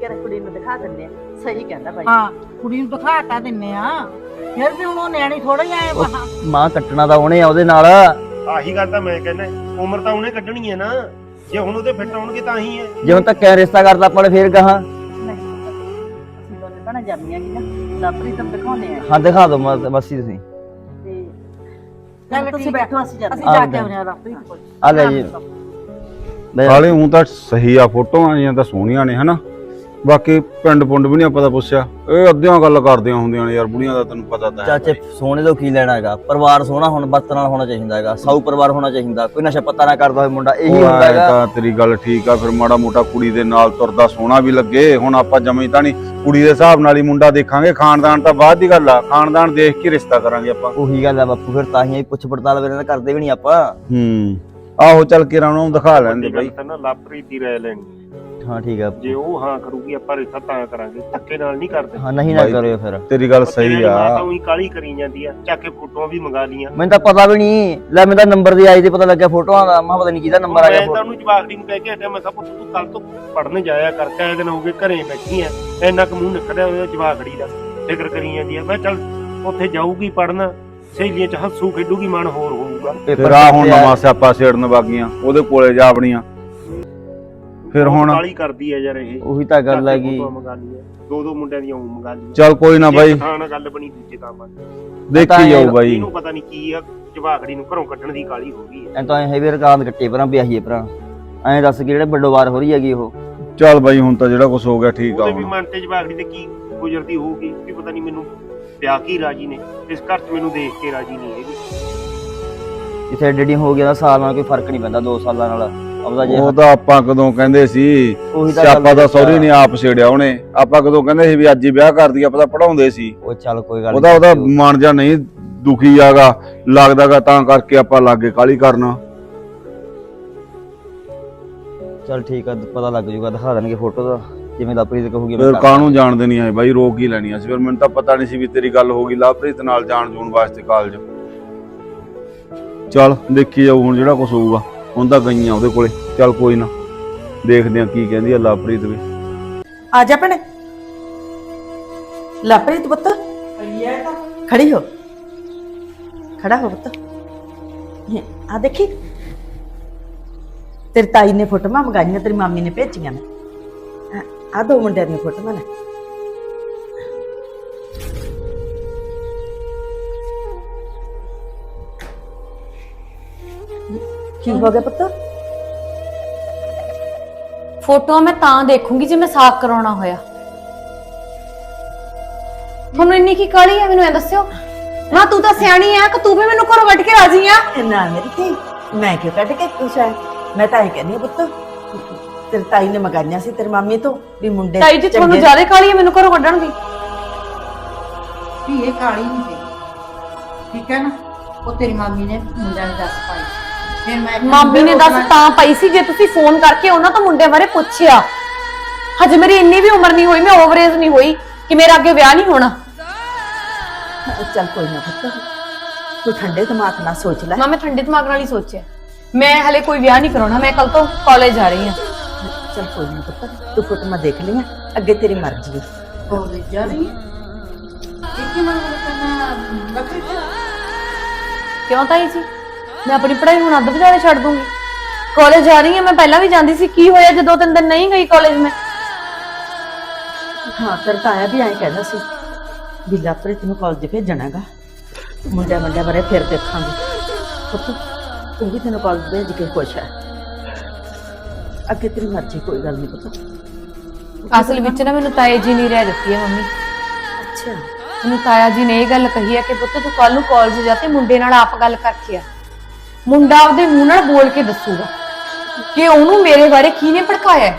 ਕਿਹੜਾ ਕੁੜੀ ਨੂੰ ਦਿਖਾ ਦਿੰਦੇ ਆ? ਸਹੀ ਕਹਿੰਦਾ ਬਾਈ ਹਾਂ ਕੁੜੀ ਨੂੰ ਦਿਖਾਤਾ ਦਿੰਨੇ ਆ। ਫਿਰ ਵੀ ਹੁਣ ਉਹ ਨਿਆਣੀ ਥੋੜਾ ਹੀ ਆਏ ਬਾਹਾਂ ਮਾਂ ਕੱਟਣਾ ਤਾਂ ਉਹਨੇ ਆ ਉਹਦੇ ਨਾਲ। ਆਹੀ ਗੱਲ ਤਾਂ ਮੈਂ ਕਹਿੰਦਾ ਉਮਰ ਤਾਂ ਉਹਨੇ ਕੱਢਣੀ ਹੈ ਨਾ। ਜੇ ਹੁਣ ਉਹਦੇ ਫਿੱਟ ਆਉਣਗੇ ਤਾਂ ਹੀ ਹੈ। ਜੇ ਹੁਣ ਤੱਕ ਰਿਸ਼ਤਾ ਕਰਦਾ ਆਪਾਂ ਨੇ ਫੇਰ ਕਹਾ? ਨਹੀਂ ਅਸੀਂ ਦੋਨੇ ਭੈਣਾਂ ਜਾਂਦੀਆਂ ਕਿ ਨਾ। ਲਾਪਰੀ ਤੁਹਾਨੂੰ ਦਿਖਾਉਂਦੇ ਆ। ਹਾਂ ਦਿਖਾ ਦਿਓ ਮਸ- ਮਾਸੀ ਤੁਸੀਂ। ਤੇ ਚੱਲ ਚੱਲ ਤੁਸੀਂ ਠੀਕ ਹੈ। ਬੈਠੋ ਅਸੀਂ ਜਾਂਦੇ ਅਸੀਂ ਆ ਜਾ। ਕੇ ਲੈ ਜੀ। ਹਾਲੇ ਉਹ ਤਾਂ ਸਹੀ ਆ ਫੋਟੋਆਂ ਆਈਆਂ ਤਾਂ ਸੋਹਣੀਆਂ ਨੇ ਹਨਾ? ਬਾਕੀ ਪਿੰਡ ਪੁੰਡ ਵੀ ਨਹੀਂ ਆਪਾਂ ਤਾਂ ਪੁੱਛਿਆ। ਇਹ ਅੱਧਿਆਂ ਗੱਲ ਕਰਦੀਆਂ ਹੁੰਦੀਆਂ ਨੇ ਯਾਰ ਬੁੜੀਆਂ ਦਾ ਤੈਨੂੰ ਪਤਾ ਤਾਂ ਹੈ ਚਾਚੇ ਸੋਹਣੇ ਤੋਂ ਕੀ ਲੈਣਾ ਹੈਗਾ? ਪਰਿਵਾਰ ਸੋਹਣਾ ਹੁਣ ਬਰਤਨ ਨਾਲ ਹੋਣਾ ਚਾਹੀਦਾ ਹੈਗਾ। ਸਾਊ ਪਰਿਵਾਰ ਹੋਣਾ ਚਾਹੀਦਾ। ਕੋਈ ਨਸ਼ਾ ਪੱਤਾ ਨਾ ਕਰਦਾ ਹੋਵੇ ਮੁੰਡਾ ਇਹੀ ਉਹ ਹੁੰਦਾ ਐਂ ਹੈਗਾ। ਤਾਂ ਤੇਰੀ ਗੱਲ ਠੀਕ ਆ ਫਿਰ ਮਾੜਾ ਮੋਟਾ ਕੁੜੀ ਦੇ ਨਾਲ ਤੁਰਦਾ ਸੋਹਣਾ ਵੀ ਲੱਗੇ। ਹੁਣ ਆਪਾਂ ਜਮੀ ਤਾਂ ਨਹੀਂ ਕੁੜੀ ਦੇ ਹਿਸਾਬ ਨਾਲ ਹੀ ਮੁੰਡਾ ਦੇਖਾਂਗੇ। ਖਾਨਦਾਨ ਤਾਂ ਬਾਅਦ ਦੀ ਗੱਲ ਆ। ਖਾਨਦਾਨ ਦੇਖ ਕੇ ਰਿਸ਼ਤਾ ਕਰਾਂਗੇ ਆਪਾਂ। ਉਹੀ ਗੱਲ ਆ ਬਾਪੂ ਫਿਰ ਤਾਂ ਹੀ ਪੁੱਛ ਪੜਤਾਲ ਵੇਲੇ ਤਾਂ ਕਰਦੇ ਵੀ ਨਹੀਂ ਆਪਾਂ। ਹੂੰ। ਆਹੋ ਚੱਲ ਕੇ ਰਾਉਣਾ ਨੂੰ ਦਿਖਾ ਲੈਣ ਦੇ ਬਾਈ। ਨਾ ਲਾਪਰੀ ਦੀ ਰਾਇ ਲੈਣੀ। ਹਾਂ ਠੀਕ ਆ। ਜੇ ਉਹ ਹਾਂ ਕਰੂਗੀ ਆਪਾਂ ਰਿਸ਼ਤਾ ਤਾਂ ਕਰਾਂਗੇ। ਧੱਕੇ ਨਾਲ ਨਹੀਂ ਕਰਦੇ। ਹਾਂ ਨਹੀਂ ਨਾ ਬਾਈ। ਕਰਿਓ ਫਿਰ। ਤੇਰੀ ਗੱਲ ਸਹੀ ਤੇਰੇ ਮਾਂ ਤਾਂ ਆ ਉਹੀ ਕਾਲੀ ਕਰੀ ਜਾਂਦੀ ਆ। ਚੱਕ ਕੇ ਫੋਟੋਆਂ ਵੀ ਮੰਗਾ ਲੀਆਂ ਮੈਨੂੰ ਤਾਂ ਪਤਾ ਵੀ ਨਹੀਂ। ਲੈ ਮੈਨੂੰ ਤਾਂ ਨੰਬਰ ਦੀ ਆਈ ਤੇ ਪਤਾ ਲੱਗਿਆ ਫੋਟੋਆਂ ਦਾ। ਮੈਂ ਪਤਾ ਨਹੀਂ ਕਿਹਦਾ ਨੰਬਰ ਆ ਮੈਂ ਗਿਆ ਤਾਂ ਉਹਨੂੰ ਜਵਾਕੜੀ ਨੂੰ ਕਹਿ ਕੇ ਹਟਿਆ। ਮੈਂ ਕਿਹਾ ਪੁੱਤ ਤੂੰ ਕੱਲ ਤੋਂ ਪੜਨ ਜਾਇਆ ਕਰ। ਕਈ ਦਿਨ ਹੋ ਗਏ ਘਰੇ ਬੈਠੀ ਐ ਇੰਨਾ ਕੁ ਮੂੰਹ ਨਿਕਲਿਆ ਉਹਦਾ ਜਵਾਕੜੀ ਦਾ। ਫਿਕਰ ਕਰੀ ਜਾਂਦੀ ਆ। ਮੈਂ ਚੱਲ ਉੱਥੇ ਜਾਊਗੀ ਪੜਨ ਸਹੇਲੀਆਂ ਚ ਹੱਸੂ ਖੇਡੂਗੀ ਮਨ ਹੋਰ ਹੋਊਗਾ। ਫਿਰ ਆ ਹੁਣ ਨਵਾਂ ਸਿਆਪਾ ਛੇੜਨ ਵਾਗੀਆਂ। ਉਹਦੇ ਕੋਲੇ ਜਾ ਆਪਣੀਆਂ ਫਿਰ ਹੁਣ ਕਾਲੀ ਕਰਦੀ ਆ ਯਾਰ ਇਹ। ਉਹੀ ਤਾਂ ਗੱਲ ਕੇ ਹੈਗੀ। ਦੋ ਦੋ ਮੁੰਡਿਆਂ ਦੀਆਂ ਉਹ ਮੰਗਾ ਲਈਆਂ ਚੱਲ ਕੋਈ ਨਾ ਬਾਈ। ਨਾਲ ਗੱਲ ਬਣੀ ਦੂਜੇ ਤਾਂ ਬਣ ਦੇਖੀ ਜਾਊ ਬਾਈ। ਇਹਨੂੰ ਪਤਾ ਨਹੀਂ ਕੀ ਆ ਜਵਾਕੜੀ ਨੂੰ ਘਰੋਂ ਕੱਢਣ ਦੀ ਕਾਲੀ ਹੋ ਗਈ ਹੈ ਐਂ ਤਾਂ ਹੈ ਵੀ ਰਕਾਂਤ ਕੱਟੇ ਪਰਾਂ ਵਿਆਹੀਏ ਪਰਾਂ ਐਂ ਦੱਸ ਕਿ ਜਿਹੜੇ ਵੱਡੋ ਵਾਰ ਹੋ ਰਹੀ ਹੈਗੀ ਉਹ। ਚੱਲ ਬਾਈ ਹੁਣ ਤਾਂ ਜਿਹੜਾ ਕੁਝ ਹੋ ਗਿਆ ਠੀਕ ਆ ਉਹਦੇ ਵੀ ਮਨ ਤੇ ਜਵਾਕੜੀ ਤੇ ਕੀ ਗੁਜ਼ਰਦੀ ਹੋਊਗੀ ਵੀ ਪਤਾ ਨਹੀਂ ਮੈਨੂੰ ਵਿਆਹ ਕੀ ਰਾਜੀ ਨੇ। ਇਸ ਘਰ 'ਚ ਮੈਨੂੰ ਦੇਖ ਕੇ ਰਾਜੀ ਨਹੀਂ ਹੈਗੀ। ਜਿੱਥੇ ਡੇਡੀ ਹੋ ਗਿਆ ਤਾਂ ਸਾਲ ਨਾਲ ਕੋਈ ਫ਼ਰਕ ਨਹੀਂ ਪੈਂਦਾ 2 ਸਾਲਾਂ ਨਾਲ। ਆਪਦਾ ਜੇ ਉਹ ਤਾਂ ਆਪਾਂ ਕਦੋਂ ਕਹਿੰਦੇ ਸੀ ਉਹੀ ਤਾਂ ਸਿਆਪਾ ਗੱਲ ਦਾ ਹੈ। ਸੌਰੀ ਨੇ ਆਪ ਛੇੜਿਆ ਉਹਨੇ। ਆਪਾਂ ਕਦੋਂ ਕਹਿੰਦੇ ਸੀ ਵੀ ਅੱਜ ਹੀ ਵਿਆਹ ਕਰਦੀ ਆਪਾਂ ਤਾਂ ਪੜਾਉਂਦੇ ਸੀ। ਉਹ ਚੱਲ ਕੋਈ ਗੱਲ ਉਹਦਾ ਉਹਦਾ ਨਹੀਂ ਮਨ ਜਾਂ ਨਹੀਂ ਦੁਖੀ ਆਗਾ ਲੱਗਦਾਗਾ ਤਾਂ ਕਰਕੇ ਆਪਾਂ ਲਾਗੇ ਕਾਲੀ ਕਰਨਾ। ਚੱਲ ਠੀਕ ਆ ਪਤਾ ਲੱਗ ਜੂਗਾ ਦਿਖਾ ਦੇਣਗੇ ਫੋਟੋ ਦਾ। ਜਿਵੇਂ ਦਾ ਪ੍ਰੀਤ ਕਹੂਗੀ ਮੈਂ ਫਿਰ ਕਰ ਕਾਹਨੂੰ ਜਾਣਦੇ ਨਹੀਂ ਆਏ ਬਾਈ ਰੋਕ ਹੀ ਲੈਣੀ ਸੀ ਫਿਰ ਮੈਨੂੰ ਤਾਂ ਪਤਾ ਨਹੀਂ ਸੀ ਵੀ ਤੇਰੀ ਗੱਲ ਹੋ ਗਈ ਲਵਪ੍ਰੀਤ ਨਾਲ ਜਾਣ ਜੂਣ ਵਾਸਤੇ ਕਾਲਜ। ਚੱਲ ਦੇਖੀ ਜਾਊ ਹੁਣ ਜਿਹੜਾ ਕੁਝ ਹੋਊਗਾ। ਹੁਣ ਤਾਂ ਗਈਆਂ ਉਹਦੇ ਕੋਲੇ। ਚੱਲ ਕੋਈ ਨਾ, ਦੇਖਦੇ ਆ ਕੀ ਕਹਿੰਦੀ ਆ ਲਵਪ੍ਰੀਤ ਵੀ। ਆ ਜਾ ਭੈਣੇ। ਲਾਪਰੀਤ ਪੁੱਤ, ਖੜੀ ਹੋ। ਖੜਾ ਹੋ ਪੁੱਤ। ਆ ਦੇਖੀ। ਤੇਰੀ ਤਾਈ ਨੇ ਫੋਟੋਆਂ ਮੰਗਾਈਆਂ, ਤੇਰੀ ਮਾਮੀ ਨੇ ਭੇਜੀਆਂ ਨੇ। ਆ ਦੋ ਮੁੰਡਿਆਂ ਦੀਆਂ ਫੋਟੋਆਂ ਨੇ ਕੀ ਹੋ ਗਿਆ ਪੁੱਤ? ਫੋਟੋਆਂ ਮੈਂ ਤਾਂ ਦੇਖੂੰਗੀ ਜੇ ਮੈਂ ਸਾਫ਼ ਕਰਾਉਣਾ ਹੋਇਆ। ਤੁਹਾਨੂੰ ਇੰਨੀ ਕੀ ਕਾਲੀ ਹੈ ਮੈਨੂੰ ਇਹ ਦੱਸਿਓ? ਨਾ ਤੂੰ ਤਾਂ ਸਿਆਣੀ ਆ ਕਿ ਤੂੰ ਵੀ ਮੈਨੂੰ ਘਰੋਂ ਕੱਢ ਕੇ ਰਾਜੀ ਆ। ਨਾ ਮੇਰੀ ਧੀ ਮੈਂ ਕਿਉਂ ਕੱਢ ਕੇ ਖੁਸ਼ ਆ ਮੈਂ ਤਾਂ ਇਹ ਕਹਿੰਦੀ ਆ ਪੁੱਤ ਤੇਰੀ ਤਾਈ ਨੇ ਮੰਗਾਈਆਂ ਸੀ ਤੇਰੀ ਮਾਮੀ ਤੋਂ ਵੀ ਮੁੰਡੇ ਤਾਈ ਜੀ ਤੁਹਾਨੂੰ ਚੰਗੇ- ਜ਼ਿਆਦਾ ਕਾਲੀ ਹੈ ਮੈਨੂੰ ਘਰੋਂ ਕੱਢਣ ਦੀ ਵੀ ਇਹ ਕਾਲੀ ਨਹੀਂ ਸੀ। ਠੀਕ ਹੈ ਨਾ? ਉਹ ਤੇਰੀ ਮਾਮੀ ਨੇ ਮੁੰਡਿਆਂ ਨੂੰ ਦੱਸ ਪਾਈ। ਫਿਰ ਮੈਂ ਮਾਮੀ ਨੇ ਦੱਸ ਤਾਂ ਪਾਈ ਸੀ ਜੇ ਤੁਸੀਂ ਫੋਨ ਕਰਕੇ ਉਹਨਾਂ ਤੋਂ ਮੁੰਡੇ ਬਾਰੇ ਪੁੱਛਿਆ। ਹਜੇ ਮੇਰੀ ਇੰਨੀ ਵੀ ਉਮਰ ਨਹੀਂ ਹੋਈ ਮੈਂ ਓਵਰੇਜ ਨਹੀਂ ਹੋਈ ਕਿ ਮੇਰਾ ਅੱਗੇ ਵਿਆਹ ਨਹੀਂ ਹੋਣਾ। ਚੱਲ ਕੋਈ ਨਾ ਪੁੱਤ ਤੂੰ ਠੰਡੇ ਦਿਮਾਗ ਨਾਲ ਸੋਚ ਲੈ। ਮਾਂ ਮੈਂ ਠੰਡੇ ਦਿਮਾਗ ਨਾਲ ਹੀ ਸੋਚਿਆ। ਮੈਂ ਹਲੇ ਕੋਈ ਵਿਆਹ ਨਹੀਂ ਕਰਾਉਣਾ ਮੈਂ ਕੱਲ ਤੋਂ ਕਾਲਜ ਜਾ ਰਹੀ ਹਾਂ। ਚੱਲ ਕੋਈ ਨਾ ਪੁੱਤ ਤੂੰ ਫੋਟੋਆਂ ਦੇਖ ਲਈਆਂ ਅੱਗੇ ਤੇਰੀ ਮਰਜ਼ੀ ਹੈ ਕਾਲਜ ਜਾ ਰਹੀ ਹੈ? ਕੀ ਮੰਗ ਕਰਨਾ ਬੱਕਰੀ ਕਿਉਂ ਤਾਈ ਜੀ? ਮੈਂ ਆਪਣੀ ਪੜ੍ਹਾਈ ਹੁਣ ਅੱਧ ਵਿਚਾਲੇ ਛੱਡ ਦੂੰਗੀ। ਕਾਲਜ ਜਾ ਰਹੀ ਹਾਂ ਮੈਂ ਪਹਿਲਾਂ ਵੀ ਜਾਂਦੀ ਸੀ। ਕੀ ਹੋਇਆ ਜੇ ਦੋ ਤਿੰਨ ਦਿਨ ਨਹੀਂ ਗਈ ਕਾਲਜ ਮੈਂ? ਹਾਂ ਤੇਰਾ ਤਾਇਆ ਵੀ ਐਂ ਕਹਿੰਦਾ ਸੀ ਵੀ ਲਾਪਰੀਤ ਨੂੰ ਕਾਲਜ ਭੇਜਣਾਗਾ ਮੁੰਡਿਆਂ ਮੁੰਡਿਆਂ ਬਾਰੇ ਫਿਰ ਦੇਖਾਂਗੇ। ਪੁੱਤ ਤੂੰ ਵੀ ਤੈਨੂੰ ਕਾਲਜ ਭੇਜ ਕੇ ਖੁਸ਼ ਹੈ। ਅੱਗੇ ਤੇਰੀ ਮਰਜ਼ੀ ਕੋਈ ਗੱਲ ਨਹੀਂ ਪੁੱਤ। ਅਸਲ ਵਿੱਚ ਨਾ ਮੈਨੂੰ ਤਾਏ ਜੀ ਨਹੀਂ ਰਹਿ ਦਿੱਤੀ ਹੈ ਮੰਮੀ। ਅੱਛਾ। ਮੈਨੂੰ ਤਾਇਆ ਜੀ ਨੇ ਇਹ ਗੱਲ ਕਹੀ ਹੈ ਕਿ ਪੁੱਤ ਤੂੰ ਕੱਲ ਨੂੰ ਕਾਲਜ ਜਾ ਤੇ ਮੁੰਡੇ ਨਾਲ ਆਪ ਗੱਲ ਕਰਕੇ ਆ। ਮੁੰਡਾ ਆਪਦੇ ਮੂੰਹ ਨਾਲ ਬੋਲ ਕੇ ਦੱਸੂਗਾ ਕਿ ਉਹਨੂੰ ਮੇਰੇ ਬਾਰੇ ਕਿਹਨੇ ਭੜਕਾਇਆ ਹੈ।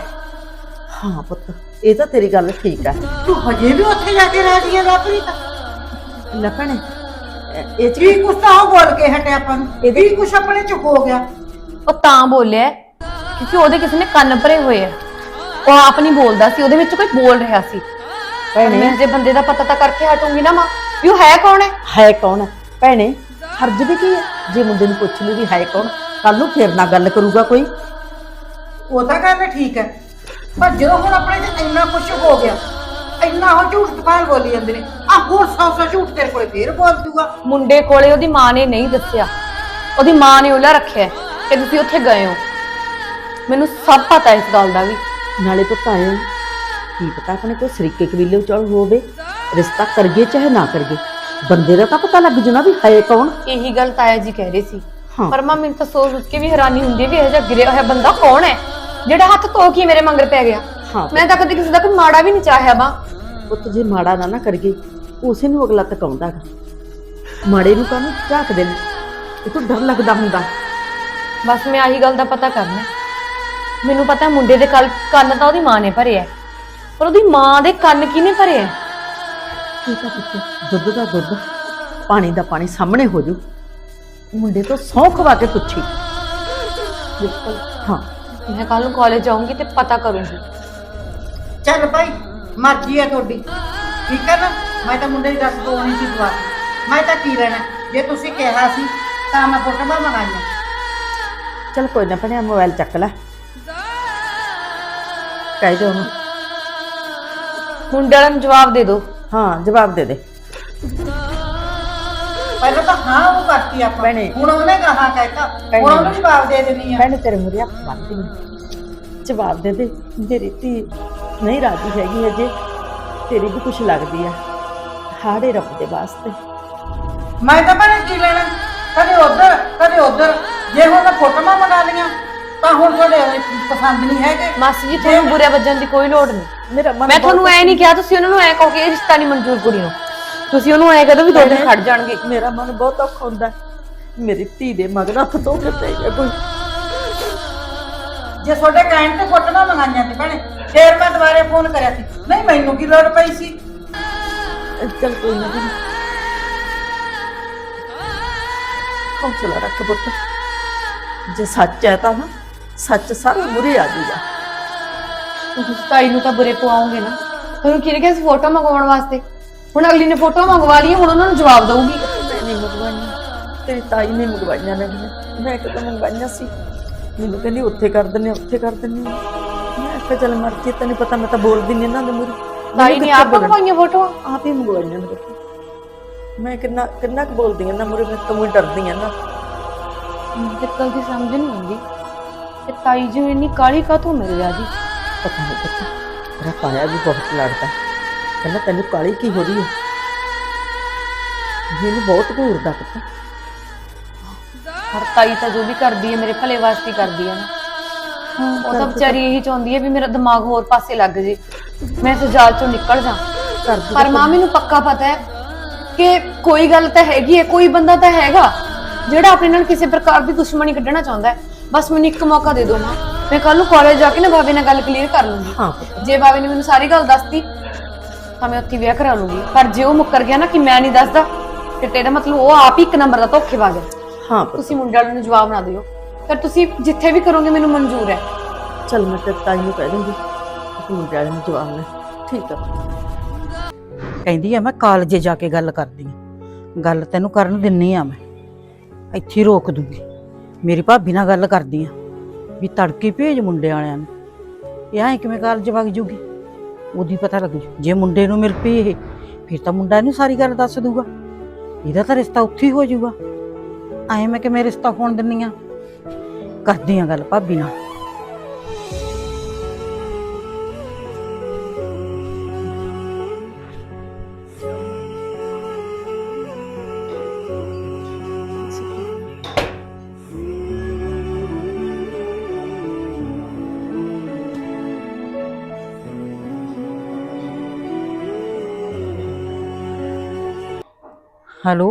ਹਾਂ ਪੁੱਤ ਇਹ ਤਾਂ ਤੇਰੀ ਗੱਲ ਠੀਕ ਹੈ। ਤੂੰ ਹਜੇ ਵੀ ਉੱਥੇ ਜਾ ਕੇ ਰਹਿ ਹੈ ਲਾਪਰੀ ਲੱਭਣੇ ਇਹ ਕੀ ਕੁਛ ਤਾਂ ਉਹ ਬੋਲ ਕੇ ਹਟਿਆ ਆਪਾਂ ਨੂੰ। ਇਹਦੇ- ਕੀ ਕੁਛ ਆਪਣੇ ਚ ਹੋ ਗਿਆ? ਉਹ ਤਾਂ ਬੋਲਿਆ ਹੈ ਕਿਉਂਕਿ ਉਹਦੇ ਕਿਸੇ ਨੇ ਕੰਨ ਭਰੇ ਹੋਏ ਆ। ਉਹ ਆਪ ਨਹੀਂ ਬੋਲਦਾ ਸੀ ਉਹਦੇ ਵਿੱਚ ਕੋਈ ਬੋਲ ਰਿਹਾ ਸੀ। ਭੈਣੇ। ਮੈਂ ਜੇ ਬੰਦੇ ਦਾ ਪਤਾ ਤਾਂ ਕਰਕੇ ਹਟੂੰਗੀ ਨਾ ਮਾਂ ਵੀ ਉਹ ਹੈ ਕੌਣ ਹੈ? ਹੈ ਕੌਣ ਭੈਣੇ ਹਰਜ ਵੀ ਕੀ ਹੈ? ਜੇ ਮੁੰਡੇ ਨੂੰ ਪੁੱਛ ਲਈ ਵੀ ਹੈ ਕੌਣ ਕੱਲ ਨੂੰ ਫਿਰ ਨਾ ਗੱਲ ਕਰੂਗਾ ਕੋਈ। ਉਹ ਤਾਂ ਗੱਲ ਠੀਕ ਹੈ ਪਰ ਜਦੋਂ ਹੁਣ ਆਪਣੇ ਚ ਇੰਨਾ ਕੁਛ ਹੋ ਗਿਆ ਇੰਨਾ ਉਹ ਝੂਠ ਤਪਾਲ ਬੋਲੀ ਜਾਂਦੇ ਨੇ ਆ ਹੋਰ ਸੌ ਸੌ ਝੂਠ ਤੇਰੇ ਕੋਲੇ ਫੇਰ ਬੋਲ ਦੂਗਾ। ਮੁੰਡੇ ਕੋਲੇ ਉਹਦੀ ਮਾਂ ਨੇ ਨਹੀਂ ਦੱਸਿਆ। ਉਹਦੀ ਮਾਂ ਨੇ ਉਲਾ ਰੱਖਿਆ ਹੈ ਕਿ ਤੁਸੀਂ ਉੱਥੇ ਗਏ ਹੋ। ਮੈਨੂੰ ਸਭ ਪਤਾ ਇਸ ਗੱਲ ਦਾ ਵੀ। ਨਾਲੇ ਪੁੱਤ ਆਏ ਕੀ ਪਤਾ ਆਪਣੇ ਕੋਈ ਸਰੀਕੇ ਕਬੀਲੇ ਚਲ ਹੋਵੇ ਰਿਸ਼ਤਾ ਕਰੀਏ ਚਾਹੇ ਨਾ ਕਰੀਏ ਬੰਦੇ ਦਾ ਤਾਂ ਪਤਾ ਲੱਗ ਜੂਣਾ ਵੀ ਹੈ ਕੌਣ। ਇਹੀ ਗੱਲ ਤਾਇਆ ਜੀ ਕਹਿ ਰਹੇ ਸੀ। ਹਾਂ। ਪਰ ਮਾਂ ਮੈਨੂੰ ਤਾਂ ਸੋਚ ਸੋਚ ਕੇ ਵੀ ਹੈਰਾਨੀ ਹੁੰਦੀ ਹੈ ਵੀ ਇਹ ਜਿਹਾ ਗਿਰਿਆ ਹੋਇਆ ਬੰਦਾ ਕੌਣ ਹੈ? ਜਿਹੜਾ ਹੱਥ ਧੋ ਕੇ ਮੇਰੇ ਮੰਗਰ ਪੈ ਗਿਆ। ਹਾਂ। ਮੈਂ ਤਾਂ ਕਦੇ ਕਿਸੇ ਦਾ ਕੋਈ ਮਾੜਾ ਵੀ ਨਹੀਂ ਚਾਹਿਆ ਮਾਂ। ਪੁੱਤ ਜੇ ਮਾੜਾ ਨਾ ਨਾ ਕਰੀਏ ਉਸੇ ਨੂੰ ਅਗਲਾ ਤਕਾਉਂਦਾ ਗਾ ਮਾੜੇ ਨੂੰ ਕਾਹਨੂੰ ਝਾਕਦੇ ਨੇ ਇਹ ਤੋਂ ਡਰ ਲੱਗਦਾ ਹੁੰਦਾ। ਬਸ ਮੈਂ ਆਹੀ ਗੱਲ ਦਾ ਪਤਾ ਕਰਨਾ ਹੈ। ਮੈਨੂੰ ਪਤਾ ਹੈ ਮੁੰਡੇ ਦੇ ਕੱਲ ਕੰਨ ਤਾਂ ਉਹਦੀ ਮਾਂ ਨੇ ਭਰਿਆ ਹੈ। ਪਰ ਉਹਦੀ ਮਾਂ ਦੇ ਕੰਨ ਕਿਹਨੇ ਭਰੇ ਕੀ ਤਾਂ ਪੁੱਤ ਦੁੱਧ ਦਾ ਦੁੱਧ ਪਾਣੀ ਦਾ ਪਾਣੀ ਸਾਹਮਣੇ ਹੋ ਜੂ। ਮੁੰਡੇ ਤੋਂ ਸੌਂ ਖਵਾ ਕੇ ਪੁੱਛੀ। ਬਿਲਕੁਲ। ਹਾਂ। ਮੈਂ ਕੱਲ ਨੂੰ ਕਾਲਜ ਜਾਊਂਗੀ ਤੇ ਪਤਾ ਕਰੂੰਗੀ। ਚੱਲ ਭਾਈ ਮਰਜ਼ੀ ਹੈ ਤੁਹਾਡੀ। ਠੀਕ ਹੈ ਨਾ? ਮੈਂ ਤਾਂ ਮੁੰਡੇ ਦੀ ਦੱਸ ਦੋ ਨਹੀਂ ਸੀ ਦਵਾ ਮੈਂ ਤਾਂ ਕੀ ਲੈਣਾ? ਜੇ ਤੁਸੀਂ ਕਿਹਾ ਸੀ ਤਾਂ ਮੈਂ ਫੋਟੋਆਂ ਮੰਗਾਈਆਂ ਚਲ ਕੋਈ ਨਾ ਭਣਿਆ ਮੋਬਾਈਲ ਚੱਕ ਲੈ। ਕਹਿ ਦੇ ਉਹਨੂੰ। ਮੁੰਡੇ ਵਾਲਿਆਂ ਨੂੰ ਜਵਾਬ ਦੇ ਦਿਓ। ਹਾਂ ਜਵਾਬ ਦੇ ਦੇ। ਪਹਿਲਾਂ ਤਾਂ ਹਾਂ ਉਹ ਕਰਤੀ ਆਪਾਂ। ਭੈਣੇ। ਹੁਣ ਉਹਨੇ ਕਹਾ ਕਹਿਤਾ। ਹੁਣ ਉਹਨੂੰ ਜਵਾਬ ਦੇ ਦੇਣੀ ਆ। ਭੈਣੇ ਤੇਰੇ ਮੂਰੇ ਹੱਥ ਬੰਨ੍ਹਦੀ ਹਾਂ ਜਵਾਬ ਦੇ ਦੇ। ਮੇਰੀ ਧੀ ਨਹੀਂ ਰਾਜੀ ਹੈਗੀ ਅਜੇ। ਤੇਰੀ ਵੀ ਕੁਛ ਲੱਗਦੀ ਆ। ਹਾੜੇ ਰੱਬ ਦੇ ਵਾਸਤੇ। ਮੈਂ ਤਾਂ ਭੈਣੇ ਕੀ ਲੈਣਾ? ਕਦੇ ਉਧਰ ਕਦੇ ਉਧਰ। ਜੇ ਹੁਣ ਮੈਂ ਫੋਟੋਆਂ ਮੰਗਾ ਲਈਆਂ ਤਾਂ ਹੁਣ ਤੁਹਾਡੇ ਪਸੰਦ ਨਹੀਂ ਹੈਗੇ। ਮਾਸੀ ਜੀ ਤੁਹਾਨੂੰ ਬੁਰੇ ਵੱਜਣ ਦੀ ਕੋਈ ਲੋੜ ਨਹੀਂ। ਮੇਰਾ ਮਨ ਮੈਂ ਤੁਹਾਨੂੰ ਐ ਨਹੀਂ ਕਿਹਾ ਤੁਸੀਂ ਉਹਨਾਂ ਨੂੰ ਐ ਕਹੋ ਕਿ ਇਹ ਰਿਸ਼ਤਾ ਨਹੀਂ ਮਨਜ਼ੂਰ ਕੁੜੀ ਨੂੰ। ਤੁਸੀਂ ਉਹਨੂੰ ਐ ਕਹੋ ਵੀ ਦੋ ਦਿਨ ਖੜ ਜਾਣਗੇ। ਮੇਰਾ ਮਨ ਬਹੁਤ ਔਖਾ ਹੁੰਦਾ। ਮੇਰੀ ਧੀ ਦੇ ਮਗਰ ਹੱਥ ਧੋ ਕੇ ਪੈ ਗਿਆ ਕੋਈ। ਜੇ ਤੁਹਾਡੇ ਕਹਿਣ ਤੇ ਫੋਟੋਆਂ ਮੰਗਾਈਆਂ ਸੀ ਭੈਣੇ ਫੇਰ ਮੈਂ ਦੁਬਾਰੇ ਫੋਨ ਕਰਿਆ ਸੀ। ਨਹੀਂ ਮੈਨੂੰ ਕੀ ਲੋੜ ਪਈ ਸੀ? ਚੱਲ ਕੋਈ ਨਾ। ਹੌਸਲਾ ਰੱਖ ਪੁੱਤ। ਜੇ ਸੱਚ ਹੈ ਤਾਂ ਨਾ ਸੱਚ ਸਾਰਾ ਮੁਰੇ ਆ ਜਾਊਗਾ। ਤੁਸੀਂ ਤਾਈ ਨੂੰ ਤਾਂ ਬੁਰੇ ਪਵਾਓਗੇ ਨਾ। ਤੁਹਾਨੂੰ ਕਿਹਨੇ ਕਿਹਾ ਸੀ ਫੋਟੋ ਮੰਗਵਾਉਣ ਵਾਸਤੇ? ਹੁਣ ਅਗਲੀ ਨੇ ਫੋਟੋ ਮੰਗਵਾ ਲਈ ਹੁਣ ਉਹਨਾਂ ਨੂੰ ਜਵਾਬ ਦਊਗੀ। ਨਹੀਂ ਮੰਗਵਾਈਆਂ। ਤੇਰੀ ਤਾਈ ਨੇ ਮੰਗਵਾਈਆਂ ਨੇ ਮੈਂ ਕਿਤੇ ਮੰਗਵਾਈਆਂ ਸੀ। ਮੈਨੂੰ ਕਹਿੰਦੀ ਉੱਥੇ ਕਰ ਦਿੰਨੇ ਉੱਥੇ ਕਰ ਦਿੰਨੇ ਮੈਂ ਕਿਹਾ ਚੱਲ ਮਰਜ਼ੀ ਤੈਨੂੰ ਪਤਾ ਮੈਂ ਤਾਂ ਬੋਲਦੀ ਨਹੀਂ ਇਹਨਾਂ ਦੇ ਮੂਹਰੇ। ਤਾਈ ਨੇ ਆਪ ਮੰਗਵਾਈਆਂ ਫੋਟੋਆਂ? ਆਪ ਹੀ ਮੰਗਵਾਈਆਂ ਬੱਚੇ ਮੈਂ ਕਿੰਨਾ ਕਿੰਨਾ ਕੁ ਬੋਲਦੀ ਹਾਂ ਨਾ ਮੂਹਰੇ ਮੈਂ ਤਾਂ ਮੂੰਹ ਡਰਦੀ ਹਾਂ ਨਾ। ਦਿੱਕਤ ਦੀ ਸਮਝ ਨਹੀਂ ਆਉਂਦੀ ਤੇ ਤਾਈ ਜੀ ਨੂੰ ਇੰਨੀ ਕਾਲੀ ਕਾਤੋਂ ਮਿਲ ਜਾਂਦੀ ਪਤਾ ਨਹੀਂ ਪਤਾ। ਤੇਰਾ ਪਾਇਆ ਵੀ ਬਹੁਤ ਲੜਦਾ। ਕਹਿੰਦਾ ਤੈਨੂੰ ਕਾਲੀ ਕੀ ਹੋ ਰਹੀ ਹੈ? ਮੈਨੂੰ ਬਹੁਤ ਘੂਰਦਾ ਪੁੱਤ। ਹਰ ਤਾਈ ਤਾਂ ਜੋ ਵੀ ਕਰਦੀ ਹੈ ਮੇਰੇ ਭਲੇ ਵਾਸਤੇ ਕਰਦੀ ਹੈ ਨਾ। ਉਹ ਤਾਂ ਵਿਚਾਰੀ ਇਹੀ ਚਾਹੁੰਦੀ ਹੈ ਵੀ ਮੇਰਾ ਦਿਮਾਗ ਹੋਰ ਪਾਸੇ ਲੱਗ ਜੇ। ਮੈਂ ਇਸ ਜਾਲ ਚੋਂ ਨਿਕਲ ਜਾ। ਕਰਦੀ ਪਰ ਮਾਂ ਮੈਨੂੰ ਪੱਕਾ ਪਤਾ ਹੈ ਕਿ ਕੋਈ ਗੱਲ ਤਾਂ ਹੈਗੀ ਹੈ ਕੋਈ ਬੰਦਾ ਤਾਂ ਹੈਗਾ ਜਿਹੜਾ ਆਪਣੇ ਨਾਲ ਕਿਸੇ ਪ੍ਰਕਾਰ ਦੀ ਦੁਸ਼ਮਣੀ ਕੱਢਣਾ ਚਾਹੁੰਦਾ ਹੈ। ਬਸ ਮੈਨੂੰ ਇੱਕ ਮੌਕਾ ਦੇ ਦਿਓ ਮਾਂ। ਮੈਂ ਕੱਲ ਨੂੰ ਕਾਲਜ ਜਾ ਕੇ ਨਾ ਬਾਬੇ ਨਾਲ ਗੱਲ ਕਲੀਅਰ ਕਰ ਲੂੰਗੀ। ਹਾਂ। ਜੇ ਬਾਬੇ ਨੇ ਮੈਨੂੰ ਸਾਰੀ ਗੱਲ ਦੱਸਤੀ ਤਾਂ ਮੈਂ ਉੱਥੇ ਵਿਆਹ ਕਰਾ ਲੂੰਗੀ। ਪਰ ਜੇ ਉਹ ਮੁੱਕਰ ਗਿਆ ਨਾ ਕਿ ਮੈਂ ਨਹੀਂ ਦੱਸਦਾ ਫਿਰ ਤੇਰਾ ਮਤਲਬ ਉਹ ਆਪ ਹੀ ਇੱਕ ਨੰਬਰ ਦਾ ਧੋਖੇਬਾਜ਼ ਹੈ ਹਾਂ। ਤੁਸੀਂ ਮੁੰਡੇ ਨੂੰ ਜਵਾਬ ਨਾ ਦਿਓ। ਫਿਰ ਤੁਸੀਂ ਜਿੱਥੇ ਵੀ ਕਰੋਗੇ ਮੈਨੂੰ ਮਨਜ਼ੂਰ ਹੈ। ਚੱਲ ਮੈਂ ਤੇ ਤਾਈ ਨੂੰ ਕਹਿ ਦੂੰਗੀ ਕਿ ਮੁੰਡੇ ਵਾਲੇ ਨੂੰ ਜਵਾਬ ਲੈ ਠੀਕ ਆ। ਕਹਿੰਦੀ ਆ ਮੈਂ ਕਾਲਜੇ ਜਾ ਕੇ ਗੱਲ ਕਰਦੀ ਆ। ਗੱਲ ਤੈਨੂੰ ਕਰਨ ਦਿੰਨੀ ਆ ਮੈਂ। ਇੱਥੇ ਹੀ ਰੋਕ ਦੂੰਗੀ। ਮੇਰੀ ਭਾਬੀ ਨਾਲ ਗੱਲ ਕਰਦੀ ਆ। ਵੀ ਤੜਕੇ ਭੇਜ ਮੁੰਡੇ ਵਾਲਿਆਂ ਨੂੰ। ਇਹ ਐਂ ਕਿਵੇਂ ਕਾਲਜ ਵਗ ਜੂਗੀ? ਉਹਦੀ ਪਤਾ ਲੱਗ ਜੂ। ਜੇ ਮੁੰਡੇ ਨੂੰ ਮਿਲ ਪਈ ਇਹ, ਫਿਰ ਤਾਂ ਮੁੰਡਾ ਇਹਨੂੰ ਸਾਰੀ ਗੱਲ ਦੱਸ ਦੂਗਾ। ਇਹਦਾ ਤਾਂ ਰਿਸ਼ਤਾ ਉੱਥੇ ਹੀ ਹੋ ਜਾਊਗਾ ਐਂ ਮੈਂ ਕਿਵੇਂ ਰਿਸ਼ਤਾ ਹੋਣ ਦਿੰਨੀ ਆ? ਕਰਦੀ ਆ ਗੱਲ ਭਾਬੀ ਨਾਲ। ਹੈਲੋ